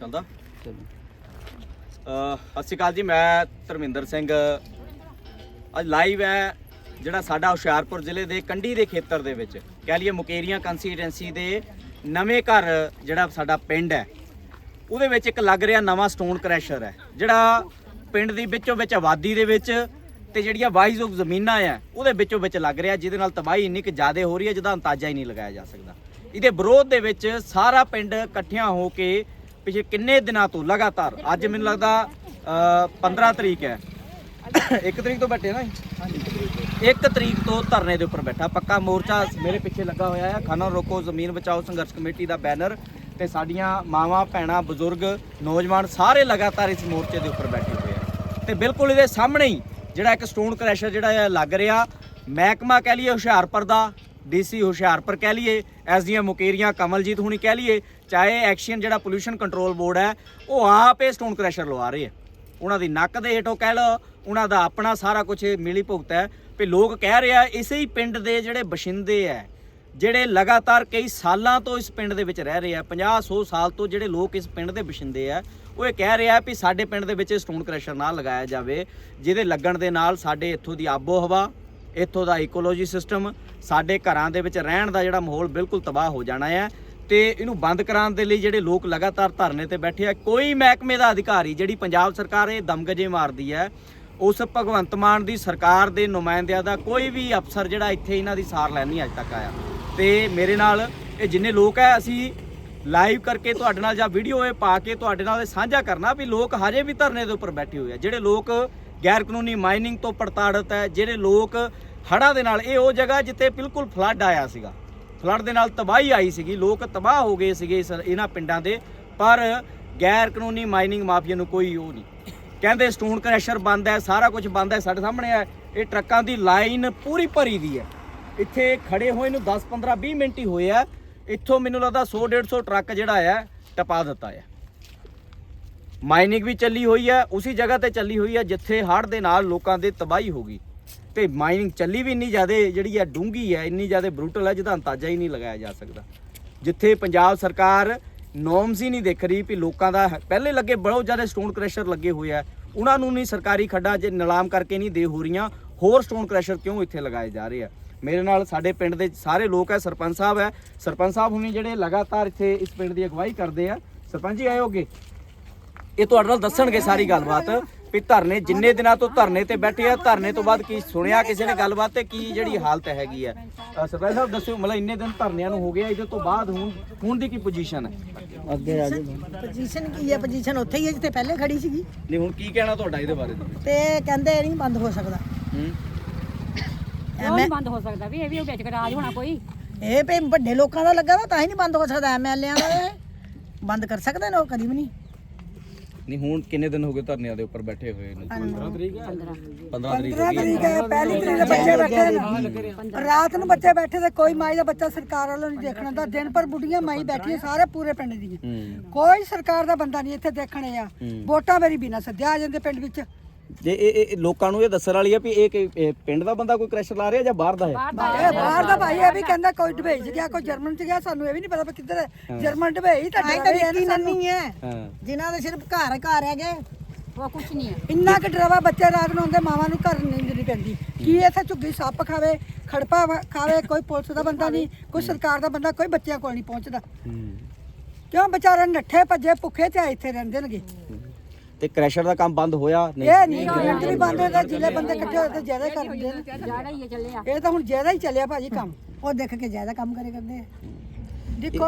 ਚੱਲਦਾ। ਅਹ ਸਤਿ ਸ਼੍ਰੀ ਅਕਾਲ ਜੀ ਮੈਂ ਧਰਮਿੰਦਰ ਸਿੰਘ। ਅੱਜ ਲਾਈਵ ਹੈ ਜਿਹੜਾ ਸਾਡਾ ਹੁਸ਼ਿਆਰਪੁਰ ਜ਼ਿਲ੍ਹੇ ਦੇ ਕੰਢੀ ਦੇ ਖੇਤਰ ਦੇ ਵਿੱਚ। ਕਹਿ ਲਈਏ ਮੁਕੇਰੀਆਂ ਕੰਸਟੀਟੈਂਸੀ ਦੇ ਨਵੇਂ ਘਰ ਜਿਹੜਾ ਸਾਡਾ ਪਿੰਡ ਹੈ। ਉਹਦੇ ਵਿੱਚ ਇੱਕ ਲੱਗ ਰਿਹਾ ਨਵਾਂ ਸਟੋਨ ਕ੍ਰੈਸ਼ਰ ਹੈ ਜਿਹੜਾ ਪਿੰਡ ਦੀ ਵਿੱਚੋਂ ਵਿੱਚ ਆਬਾਦੀ ਦੇ ਵਿੱਚ ਤੇ ਜਿਹੜੀਆਂ ਵਾਈਜ਼ੋਗ ਜ਼ਮੀਨਾਂ ਆ ਉਹਦੇ ਵਿੱਚੋਂ ਵਿੱਚ ਲੱਗ ਰਿਹਾ ਜਿਹਦੇ ਨਾਲ ਤਬਾਹੀ ਇੰਨੀ ਕਿ ਜ਼ਿਆਦਾ ਹੋ ਰਹੀ ਹੈ ਜਿਹਦਾ ਅੰਦਾਜ਼ਾ ਹੀ ਨਹੀਂ ਲਗਾਇਆ ਜਾ ਸਕਦਾ। ਇਹਦੇ ਵਿਰੋਧ ਦੇ ਵਿੱਚ ਸਾਰਾ ਪਿੰਡ ਇਕੱਠਿਆਂ ਹੋ ਕੇ ਪਿਛੇ ਕਿੰਨੇ ਦਿਨਾਂ ਤੋਂ ਲਗਾਤਾਰ? ਅੱਜ ਮੈਨੂੰ ਲੱਗਦਾ ਅਹ, 15 ਤਰੀਕ ਹੈ। ਇੱਕ ਤਰੀਕ ਤੋਂ ਬੈਠੇ ਨਾ ਜੀ? ਇੱਕ ਤਰੀਕ ਤੋਂ ਧਰਨੇ ਦੇ ਉੱਪਰ ਬੈਠਾ। ਪੱਕਾ ਮੋਰਚਾ ਮੇਰੇ ਪਿੱਛੇ ਲੱਗਾ ਹੋਇਆ ਹੈ। ਖਾਨਾ ਰੋਕੋ ਜ਼ਮੀਨ ਬਚਾਓ ਸੰਘਰਸ਼ ਕਮੇਟੀ ਦਾ ਬੈਨਰ ਤੇ ਸਾਡੀਆਂ ਮਾਵਾਂ ਭੈਣਾਂ ਬਜ਼ੁਰਗ ਨੌਜਵਾਨ ਸਾਰੇ ਲਗਾਤਾਰ ਇਸ ਮੋਰਚੇ ਦੇ ਉੱਪਰ ਬੈਠੇ ਹੋਏ ਆ ਤੇ ਬਿਲਕੁਲ ਇਹਦੇ ਸਾਹਮਣੇ ਹੀ ਜਿਹੜਾ ਇੱਕ ਸਟੋਨ ਕ੍ਰੈਸ਼ਰ ਜਿਹੜਾ ਹੈ ਲੱਗ ਰਿਹਾ। ਮਹਿਕਮਾ ਕਹਿ ਲਈਏ ਹੁਸ਼ਿਆਰਪੁਰ ਦਾ। ਡੀਸੀ ਹੁਸ਼ਿਆਰਪੁਰ ਕਹਿ ਲਈਏ ਐਸਡੀਐਮ ਮੁਕੇਰੀਆਂ ਕਮਲਜੀਤ ਹੁਣੀ ਕਹਿ ਲਈਏ, ਚਾਹੇ ਐਕਸ਼ਨ ਜਿਹੜਾ ਪੋਲੂਸ਼ਨ ਕੰਟਰੋਲ ਬੋਰਡ ਹੈ, ਉਹ ਆਪ ਇਹ ਸਟੋਨ ਕ੍ਰੈਸ਼ਰ ਲਵਾ ਰਹੇ ਆ ਉਹਨਾਂ ਦੀ ਨੱਕ ਦੇ ਹੇਠੋਂ ਕਹਿ ਲਓ, ਉਹਨਾਂ ਦਾ ਆਪਣਾ ਸਾਰਾ ਕੁਝ ਮਿਲੀ ਭੁਗਤ ਹੈ ਵੀ ਲੋਕ ਕਹਿ ਰਿਹਾ ਇਸੇ ਹੀ ਪਿੰਡ ਦੇ ਜਿਹੜੇ ਬਸ਼ਿੰਦੇ ਐ ਜਿਹੜੇ ਲਗਾਤਾਰ ਕਈ ਸਾਲਾਂ ਤੋਂ ਇਸ ਪਿੰਡ ਦੇ ਵਿੱਚ ਰਹਿ ਰਹੇ ਆ 50 100 ਸਾਲ ਤੋਂ ਜਿਹੜੇ ਲੋਕ ਇਸ ਪਿੰਡ ਦੇ ਬਸ਼ਿੰਦੇ ਆ, ਉਹ ਇਹ ਕਹਿ ਰਿਹਾ ਵੀ ਸਾਡੇ ਪਿੰਡ ਦੇ ਵਿੱਚ ਸਟੋਨ ਕ੍ਰੈਸ਼ਰ ਨਾ ਲਗਾਇਆ ਜਾਵੇ, ਜਿਹਦੇ ਲੱਗਣ ਦੇ ਨਾਲ ਸਾਡੇ ਇੱਥੋਂ ਦੀ ਆਬੋ ਹਵਾ ਇੱਥੋਂ ਦਾ ਇਕੋਲੋਜੀ ਸਿਸਟਮ ਸਾਡੇ ਘਰਾਂ ਦੇ ਵਿੱਚ ਰਹਿਣ ਦਾ ਜਿਹੜਾ ਮਾਹੌਲ ਬਿਲਕੁਲ ਤਬਾਹ ਹੋ ਜਾਣਾ ਹੈ। ਤੇ ਇਹਨੂੰ ਬੰਦ ਕਰਾਉਣ ਦੇ ਲਈ ਜਿਹੜੇ ਲੋਕ ਲਗਾਤਾਰ ਧਰਨੇ ਤੇ ਬੈਠੇ ਆ, ਕੋਈ ਮਹਿਕਮੇ ਦਾ ਅਧਿਕਾਰੀ ਜਿਹੜੀ ਪੰਜਾਬ ਸਰਕਾਰ ਇਹ ਦਮਗਜੇ ਮਾਰਦੀ ਹੈ, ਉਸ ਭਗਵੰਤ ਮਾਨ ਦੀ ਸਰਕਾਰ ਦੇ ਨੁਮਾਇੰਦਿਆਂ ਦਾ ਕੋਈ ਵੀ ਅਫਸਰ ਜਿਹੜਾ ਇੱਥੇ ਇਹਨਾਂ ਦੀ ਸਾਰ ਲੈਣ ਨਹੀਂ ਅੱਜ ਤੱਕ ਆਇਆ। ਤੇ ਮੇਰੇ ਨਾਲ ਇਹ ਜਿੰਨੇ ਲੋਕ ਹੈ, ਅਸੀਂ ਲਾਈਵ ਕਰਕੇ ਤੁਹਾਡੇ ਨਾਲ ਜਾਂ ਵੀਡੀਓ ਇਹ ਪਾ ਕੇ ਤੁਹਾਡੇ ਨਾਲ ਇਹ ਸਾਂਝਾ ਕਰਨਾ ਵੀ ਲੋਕ ਹਜੇ ਵੀ ਧਰਨੇ ਦੇ ਉੱਪਰ ਬੈਠੇ ਹੋਏ ਆ। ਜਿਹੜੇ ਲੋਕ ਗੈਰ ਕਾਨੂੰਨੀ ਮਾਈਨਿੰਗ ਤੋਂ ਪੜਤਾੜਤ ਹੈ, ਜਿਹੜੇ ਲੋਕ ਹੜ੍ਹਾਂ ਦੇ ਨਾਲ ਇਹ ਉਹ ਜਗ੍ਹਾ ਜਿੱਥੇ ਬਿਲਕੁਲ ਫਲੱਡ ਆਇਆ ਸੀਗਾ। ਫਲੱਡ ਦੇ ਨਾਲ ਤਬਾਹੀ ਆਈ ਸੀਗੀ, ਲੋਕ ਤਬਾਹ ਹੋ ਗਏ ਸੀਗੇ ਇਸ ਇਹਨਾਂ ਪਿੰਡਾਂ ਦੇ, ਪਰ ਗੈਰ ਕਾਨੂੰਨੀ ਮਾਈਨਿੰਗ ਮਾਫੀਆ ਨੂੰ ਕੋਈ ਉਹ ਨਹੀਂ। ਕਹਿੰਦੇ ਸਟੋਨ ਕ੍ਰੈਸ਼ਰ ਬੰਦ ਹੈ, ਸਾਰਾ ਕੁਝ ਬੰਦ ਹੈ, ਸਾਡੇ ਸਾਹਮਣੇ ਹੈ। ਇਹ ਟਰੱਕਾਂ ਦੀ ਲਾਈਨ ਪੂਰੀ ਭਰੀ ਦੀ ਹੈ। ਇੱਥੇ ਖੜੇ ਹੋਏ ਨੂੰ 10 15 20 ਮਿੰਟ ਹੀ ਹੋਏ ਆ। ਇੱਥੋਂ ਮੈਨੂੰ ਲੱਗਦਾ 100 150 ਟਰੱਕ ਜਿਹੜਾ ਹੈ ਟਪਾ ਦਿੱਤਾ ਹੈ ਮਾਈਨਿੰਗ ਵੀ ਚੱਲੀ ਹੋਈ ਹੈ ਉਸੇ ਜਗ੍ਹਾ ਤੇ ਚੱਲੀ ਹੋਈ ਹੈ ਜਿੱਥੇ ਹੜ੍ਹ ਦੇ ਨਾਲ ਲੋਕਾਂ ਦੀ ਤਬਾਹੀ ਹੋ ਗਈ। ਤੇ ਮਾਈਨਿੰਗ ਚੱਲੀ ਵੀ ਇੰਨੀ ਜ਼ਿਆਦਾ, ਜਿਹੜੀ ਹੈ ਡੂੰਗੀ ਹੈ ਇੰਨੀ ਜ਼ਿਆਦਾ ਬਰੂਟਲ ਹੈ ਜਿਹਦਾ ਅੰਦਾਜ਼ਾ ਹੀ ਨਹੀਂ ਲਗਾਇਆ ਜਾ ਸਕਦਾ। ਜਿੱਥੇ ਪੰਜਾਬ ਸਰਕਾਰ ਨੋਰਮਸ ਹੀ ਨਹੀਂ ਦੇਖ ਰਹੀ ਵੀ ਲੋਕਾਂ ਦਾ ਪਹਿਲੇ ਲੱਗੇ ਬਹੁਤ ਜ਼ਿਆਦਾ ਸਟੋਨ ਕ੍ਰੈਸ਼ਰ ਲੱਗੇ ਹੋਏ ਆ। ਉਹਨਾਂ ਨੂੰ ਨਹੀਂ ਸਰਕਾਰੀ ਖੱਡਾਂ 'ਚ ਨਿਲਾਮ ਕਰਕੇ ਨਹੀਂ ਦੇ ਹੋ ਰਹੀਆਂ, ਹੋਰ ਸਟੋਨ ਕ੍ਰੈਸ਼ਰ ਕਿਉਂ ਇੱਥੇ ਲਗਾਏ ਜਾ ਰਹੇ ਆ? ਮੇਰੇ ਨਾਲ ਸਾਡੇ ਪਿੰਡ ਦੇ ਸਾਰੇ ਲੋਕ ਹੈ ਸਰਪੰਚ ਸਾਹਿਬ ਹੈ ਸਰਪੰਚ ਸਾਹਿਬ ਹੁਣੀ ਜਿਹੜੇ ਲਗਾਤਾਰ ਇੱਥੇ ਇਸ ਪਿੰਡ ਦੀ ਅਗਵਾਈ ਕਰਦੇ ਆ। ਸਰਪੰਚ ਜੀ, ਆਏ ਹੋਗੇ? ਇਹ ਤੁਹਾਡੇ ਨਾਲ ਦੱਸਣਗੇ ਸਾਰੀ ਗੱਲਬਾਤ। ਵੀ ਧਰਨੇ ਜਿੰਨੇ ਦਿਨਾਂ ਤੋਂ ਧਰਨੇ ਤੇ ਬੈਠੇ ਆ ਧਰਨੇ ਤੋਂ ਬਾਅਦ ਕੀ ਸੁਣਿਆ ਕਿਸੇ ਨੇ ਗੱਲਬਾਤ ਤੇ ਕੀ ਜਿਹੜੀ ਹਾਲਤ ਹੈਗੀ ਆ? ਸਰਪੰਚ ਸਾਹਿਬ ਦੱਸਿਓ ਮਤਲਬ ਇੰਨੇ ਦਿਨ ਧਰਨਿਆਂ ਨੂੰ ਹੋ ਗਿਆ ਇਹਦੇ ਤੋਂ ਬਾਅਦ ਹੁਣ ਹੁਣ ਦੀ ਕੀ ਪੋਜੀਸ਼ਨ ਹੈ? ਅੱਗੇ ਆ ਪੋਜੀਸ਼ਨ ਕੀ ਹੈ? ਪੋਜੀਸ਼ਨ ਉੱਥੇ ਹੀ ਹੈ ਜਿੱਥੇ ਪਹਿਲੇ ਖੜੀ ਸੀਗੀ। ਨਹੀਂ ਹੁਣ ਕੀ ਕਹਿਣਾ ਤੁਹਾਡਾ ਇਹਦੇ ਬਾਰੇ? ਤੇ ਕਹਿੰਦੇ ਨਹੀਂ ਬੰਦ ਹੋ ਸਕਦਾ। ਹੂੰ? ਨਹੀਂ ਬੰਦ ਹੋ ਸਕਦਾ ਵੀ ਇਹ ਵੀ ਵਿੱਚ ਰਾਜ ਹੋਣਾ ਕੋਈ। ਇਹ ਭਈ ਵੱਡੇ ਲੋਕਾਂ ਦਾ ਲੱਗਾ ਨਾ ਤਾਂ ਹੀ ਨਹੀਂ ਬੰਦ ਹੋ ਸਕਦਾ ਐਮਐਲਏਆਂ ਦਾ। ਬੰਦ ਕਰ ਸਕਦੇ ਨੇ ਉਹ ਕਦੀ ਵੀ ਨਹੀਂ। ਨਹੀਂ ਹੁਣ ਕਿੰਨੇ ਦਿਨ ਹੋ ਗਏ ਧਰਨਿਆਂ ਦੇ ਉੱਪਰ ਬੈਠੇ ਹੋਏ ਨੂੰ? 15 ਤਰੀਕ ਹੈ? 15 ਤਰੀਕ ਪੰਦਰਾਂ ਤਰੀਕ ਹੈ ਪਹਿਲੀ ਤਰੀਕ ਦੇ ਬੱਚੇ ਬੈਠੇ ਨੇ। ਰਾਤ ਨੂੰ ਬੱਚੇ ਬੈਠੇ ਤੇ ਕੋਈ ਮਾਈ ਦਾ ਬੱਚਾ ਸਰਕਾਰ ਵੱਲੋਂ ਨਹੀਂ ਦੇਖਣਾ ਦਾ ਦਿਨ ਪਰ ਬੁੱਢੀਆਂ ਮਾਈ ਬੈਠੀਆਂ ਸਾਰੇ ਪੂਰੇ ਪਿੰਡ ਦੀਆਂ। ਕੋਈ ਸਰਕਾਰ ਦਾ ਬੰਦਾ ਨਹੀਂ ਇੱਥੇ ਦੇਖਣੇ ਆ। ਵੋਟਾਂ ਮੇਰੀ ਬਿਨਾ ਸੱਦਿਆ ਆ ਜਾਂਦੇ ਪਿੰਡ ਵਿੱਚ। ਜੇ ਇਹ ਇਹ- ਲੋਕਾਂ ਨੂੰ ਇਹ ਦੱਸਣ ਵਾਲੀ ਆ ਵੀ ਇਹ ਕਿ- ਇਹ ਪਿੰਡ ਦਾ ਬੰਦਾ ਕੋਈ ਕ੍ਰੈਸ਼ਰ ਲਾ ਰਿਹਾ ਜਾਂ ਬਾਹਰ ਦਾ ਹੈ? ਇਹ ਬਾਹਰ ਦਾ ਭਾਈ ਇਹ ਵੀ ਕਹਿੰਦਾ ਕੋਈ ਚ ਗਿਆ ਕੋਈ ਜਰਮਨ ਚ ਗਿਆ ਸਾਨੂੰ ਇਹ ਵੀ ਨਹੀਂ ਪਤਾ ਵੀ ਕਿੱਧਰ ਹੈ। ਜਰਮਨ ਦੁਬਈ ਤਾਂ ਡਰਾਵੇ ਨਹੀਂ ਹੈ। ਹਾਂ। ਜਿਨ੍ਹਾਂ ਦੇ ਸਿਰਫ ਘਰ ਘਰ ਹੈਗੇ। ਉਹ ਕੁਝ ਨਹੀਂ ਹੈ। ਇੰਨਾ ਕਿ ਡਰਾਵਾ ਬੱਚੇ ਰਾਤ ਨੂੰ ਆਉਂਦੇ ਮਾਵਾਂ ਨੂੰ ਘਰ ਨੀਂਦ ਨਹੀਂ ਪੈਂਦੀ। ਕੀ ਇੱਥੇ ਝੁੱਗੀ ਸੱਪ ਖਾਵੇ ਖੜਪਾ ਵਾ- ਖਾਵੇ ਕੋਈ ਪੁਲਿਸ ਦਾ ਬੰਦਾ ਨਹੀਂ ਕੋਈ ਸਰਕਾਰ ਦਾ ਬੰਦਾ ਕੋਈ ਬੱਚਿਆਂ ਕੋਲ ਨਹੀਂ ਪਹੁੰਚਦਾ। ਹੂੰ। ਕਿਉਂ ਵਿਚਾਰੇ ਨੱਠੇ ਭੱਜੇ ਭੁੱਖੇ ਤੇ ਇੱਥੇ ਰਹਿੰਦੇ ਨੇਗੇ। ਤੇ ਕ੍ਰੈਸ਼ਰ ਦਾ ਕੰਮ ਬੰਦ ਹੋਇਆ? ਨਹੀਂ। ਇਹ ਨਹੀਂ ਵੀ ਬੰਦ ਹੋਦਾ ਜ਼ਿਲ੍ਹੇ ਬੰਦੇ ਇਕੱਠੇ ਹੋਏ ਤੇ ਜ਼ਿਆਦਾ ਹੀ ਕਰ ਦਿੰਦੇ ਨੇ। ਜ਼ਿਆਦਾ ਹੀ ਚੱਲਿਆ ਇਹ ਤਾਂ ਹੁਣ ਜ਼ਿਆਦਾ ਹੀ ਚੱਲਿਆ ਭਾਜੀ ਕੰਮ। ਉਹ ਦੇਖ ਕੇ ਜ਼ਿਆਦਾ ਕੰਮ ਕਰੇ ਕਰਦੇ ਆ। ਦੇਖੋ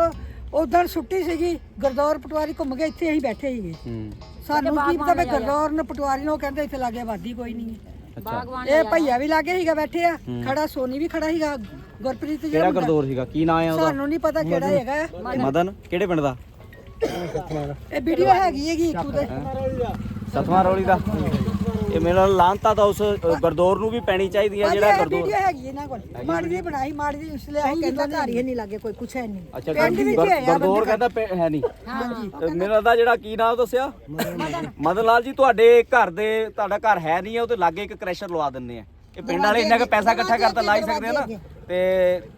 ਉਦੋਂ ਛੁੱਟੀ ਸੀਗੀ ਗੁਰਦੌਰ ਪਟਵਾਰੀ ਘੁੰਮ ਕੇ ਇੱਥੇ ਅਸੀਂ ਬੈਠੇ ਸੀਗੇ। ਹੂੰ। ਸਾਨੂੰ ਕੀ ਪਤਾ ਵੀ ਗੁਰਦੌਰ ਨੇ ਪਟਵਾਰੀ ਨੂੰ ਉਹ ਕਹਿੰਦੇ ਇੱਥੇ ਲਾਗੇ ਆਬਾਦੀ ਕੋਈ ਨਹੀਂ ਹੈ। ਬਾਗਵਾਨ ਇਹ ਭਈਆ ਵੀ ਲਾਗੇ ਸੀਗਾ ਬੈਠੇ ਆ। ਖੜਾ ਸੋਨੀ ਵੀ ਖੜਾ ਸੀਗਾ ਗੁਰਪ੍ਰੀਤ ਕਿਹੜਾ ਜਿਹੜਾ ਗਰਦੌਰ ਸੀਗਾ? ਕੀ ਨਾਂ ਹੈ ਉਹਦਾ? ਸਾਨੂੰ ਨਹੀਂ ਪਤਾ ਕਿਹੜਾ ਹੈਗਾ। ਮਦਨ? ਕਿਹੜੇ ਪਿੰਡ ਦਾ? ਇਹ ਵੀਡੀਓ ਹੈਗੀ ਹੈਗੀ ਇੱਕ ਉਹਦੇ। ਸਤਵਾਂ ਰੌਲੀ ਦਾ। ਇਹ ਮੇਰਾ ਲਾਂਤਾ ਤਾਂ ਉਸ ਗਰਦੌਰ ਨੂੰ ਵੀ ਪੈਣੀ ਚਾਹੀਦੀ ਹੈ ਜਿਹੜਾ ਗਰਦੌਰ ਵੀਡੀਓ ਹੈਗੀ ਇਹਨਾਂ ਕੋਲ। ਮਾੜੀ ਜੀ ਬਣਾਈ ਮਾੜੀ ਇਸ ਲਈ ਅਸੀਂ ਕਹਿੰਦਾ ਘਰ ਹੀ ਨਹੀਂ ਲਾਗੇ ਕੋਈ ਕੁਛ ਹੈ ਨਹੀਂ। ਅੱਛਾ ਪਿੰਡ ਵਿੱਚ ਗਰਦੌਰ ਕਹਿੰਦਾ ਹੈ ਨਹੀਂ। ਹਾਂਜੀ। ਮੇਰਾ ਦਾ ਜਿਹੜਾ ਕੀ ਨਾਮ ਦੱਸਿਆ? ਮਦਨ। ਲਾਲ ਜੀ ਤੁਹਾਡੇ ਘਰ ਦੇ ਤੁਹਾਡਾ ਘਰ ਹੈ ਨਹੀਂ ਹੈ ਉਹਦੇ ਲਾਗੇ ਇੱਕ ਕ੍ਰੈਸ਼ਰ ਲਵਾ ਦਿੰਦੇ ਆ। ਇਹ ਪਿੰਡ ਵਾਲੇ ਇੰਨਾ ਕੁ ਪੈਸਾ ਇਕੱਠਾ ਕਰਤਾ ਲਾ ਹੀ ਸਕਦੇ ਆ ਨਾ। ਤੇ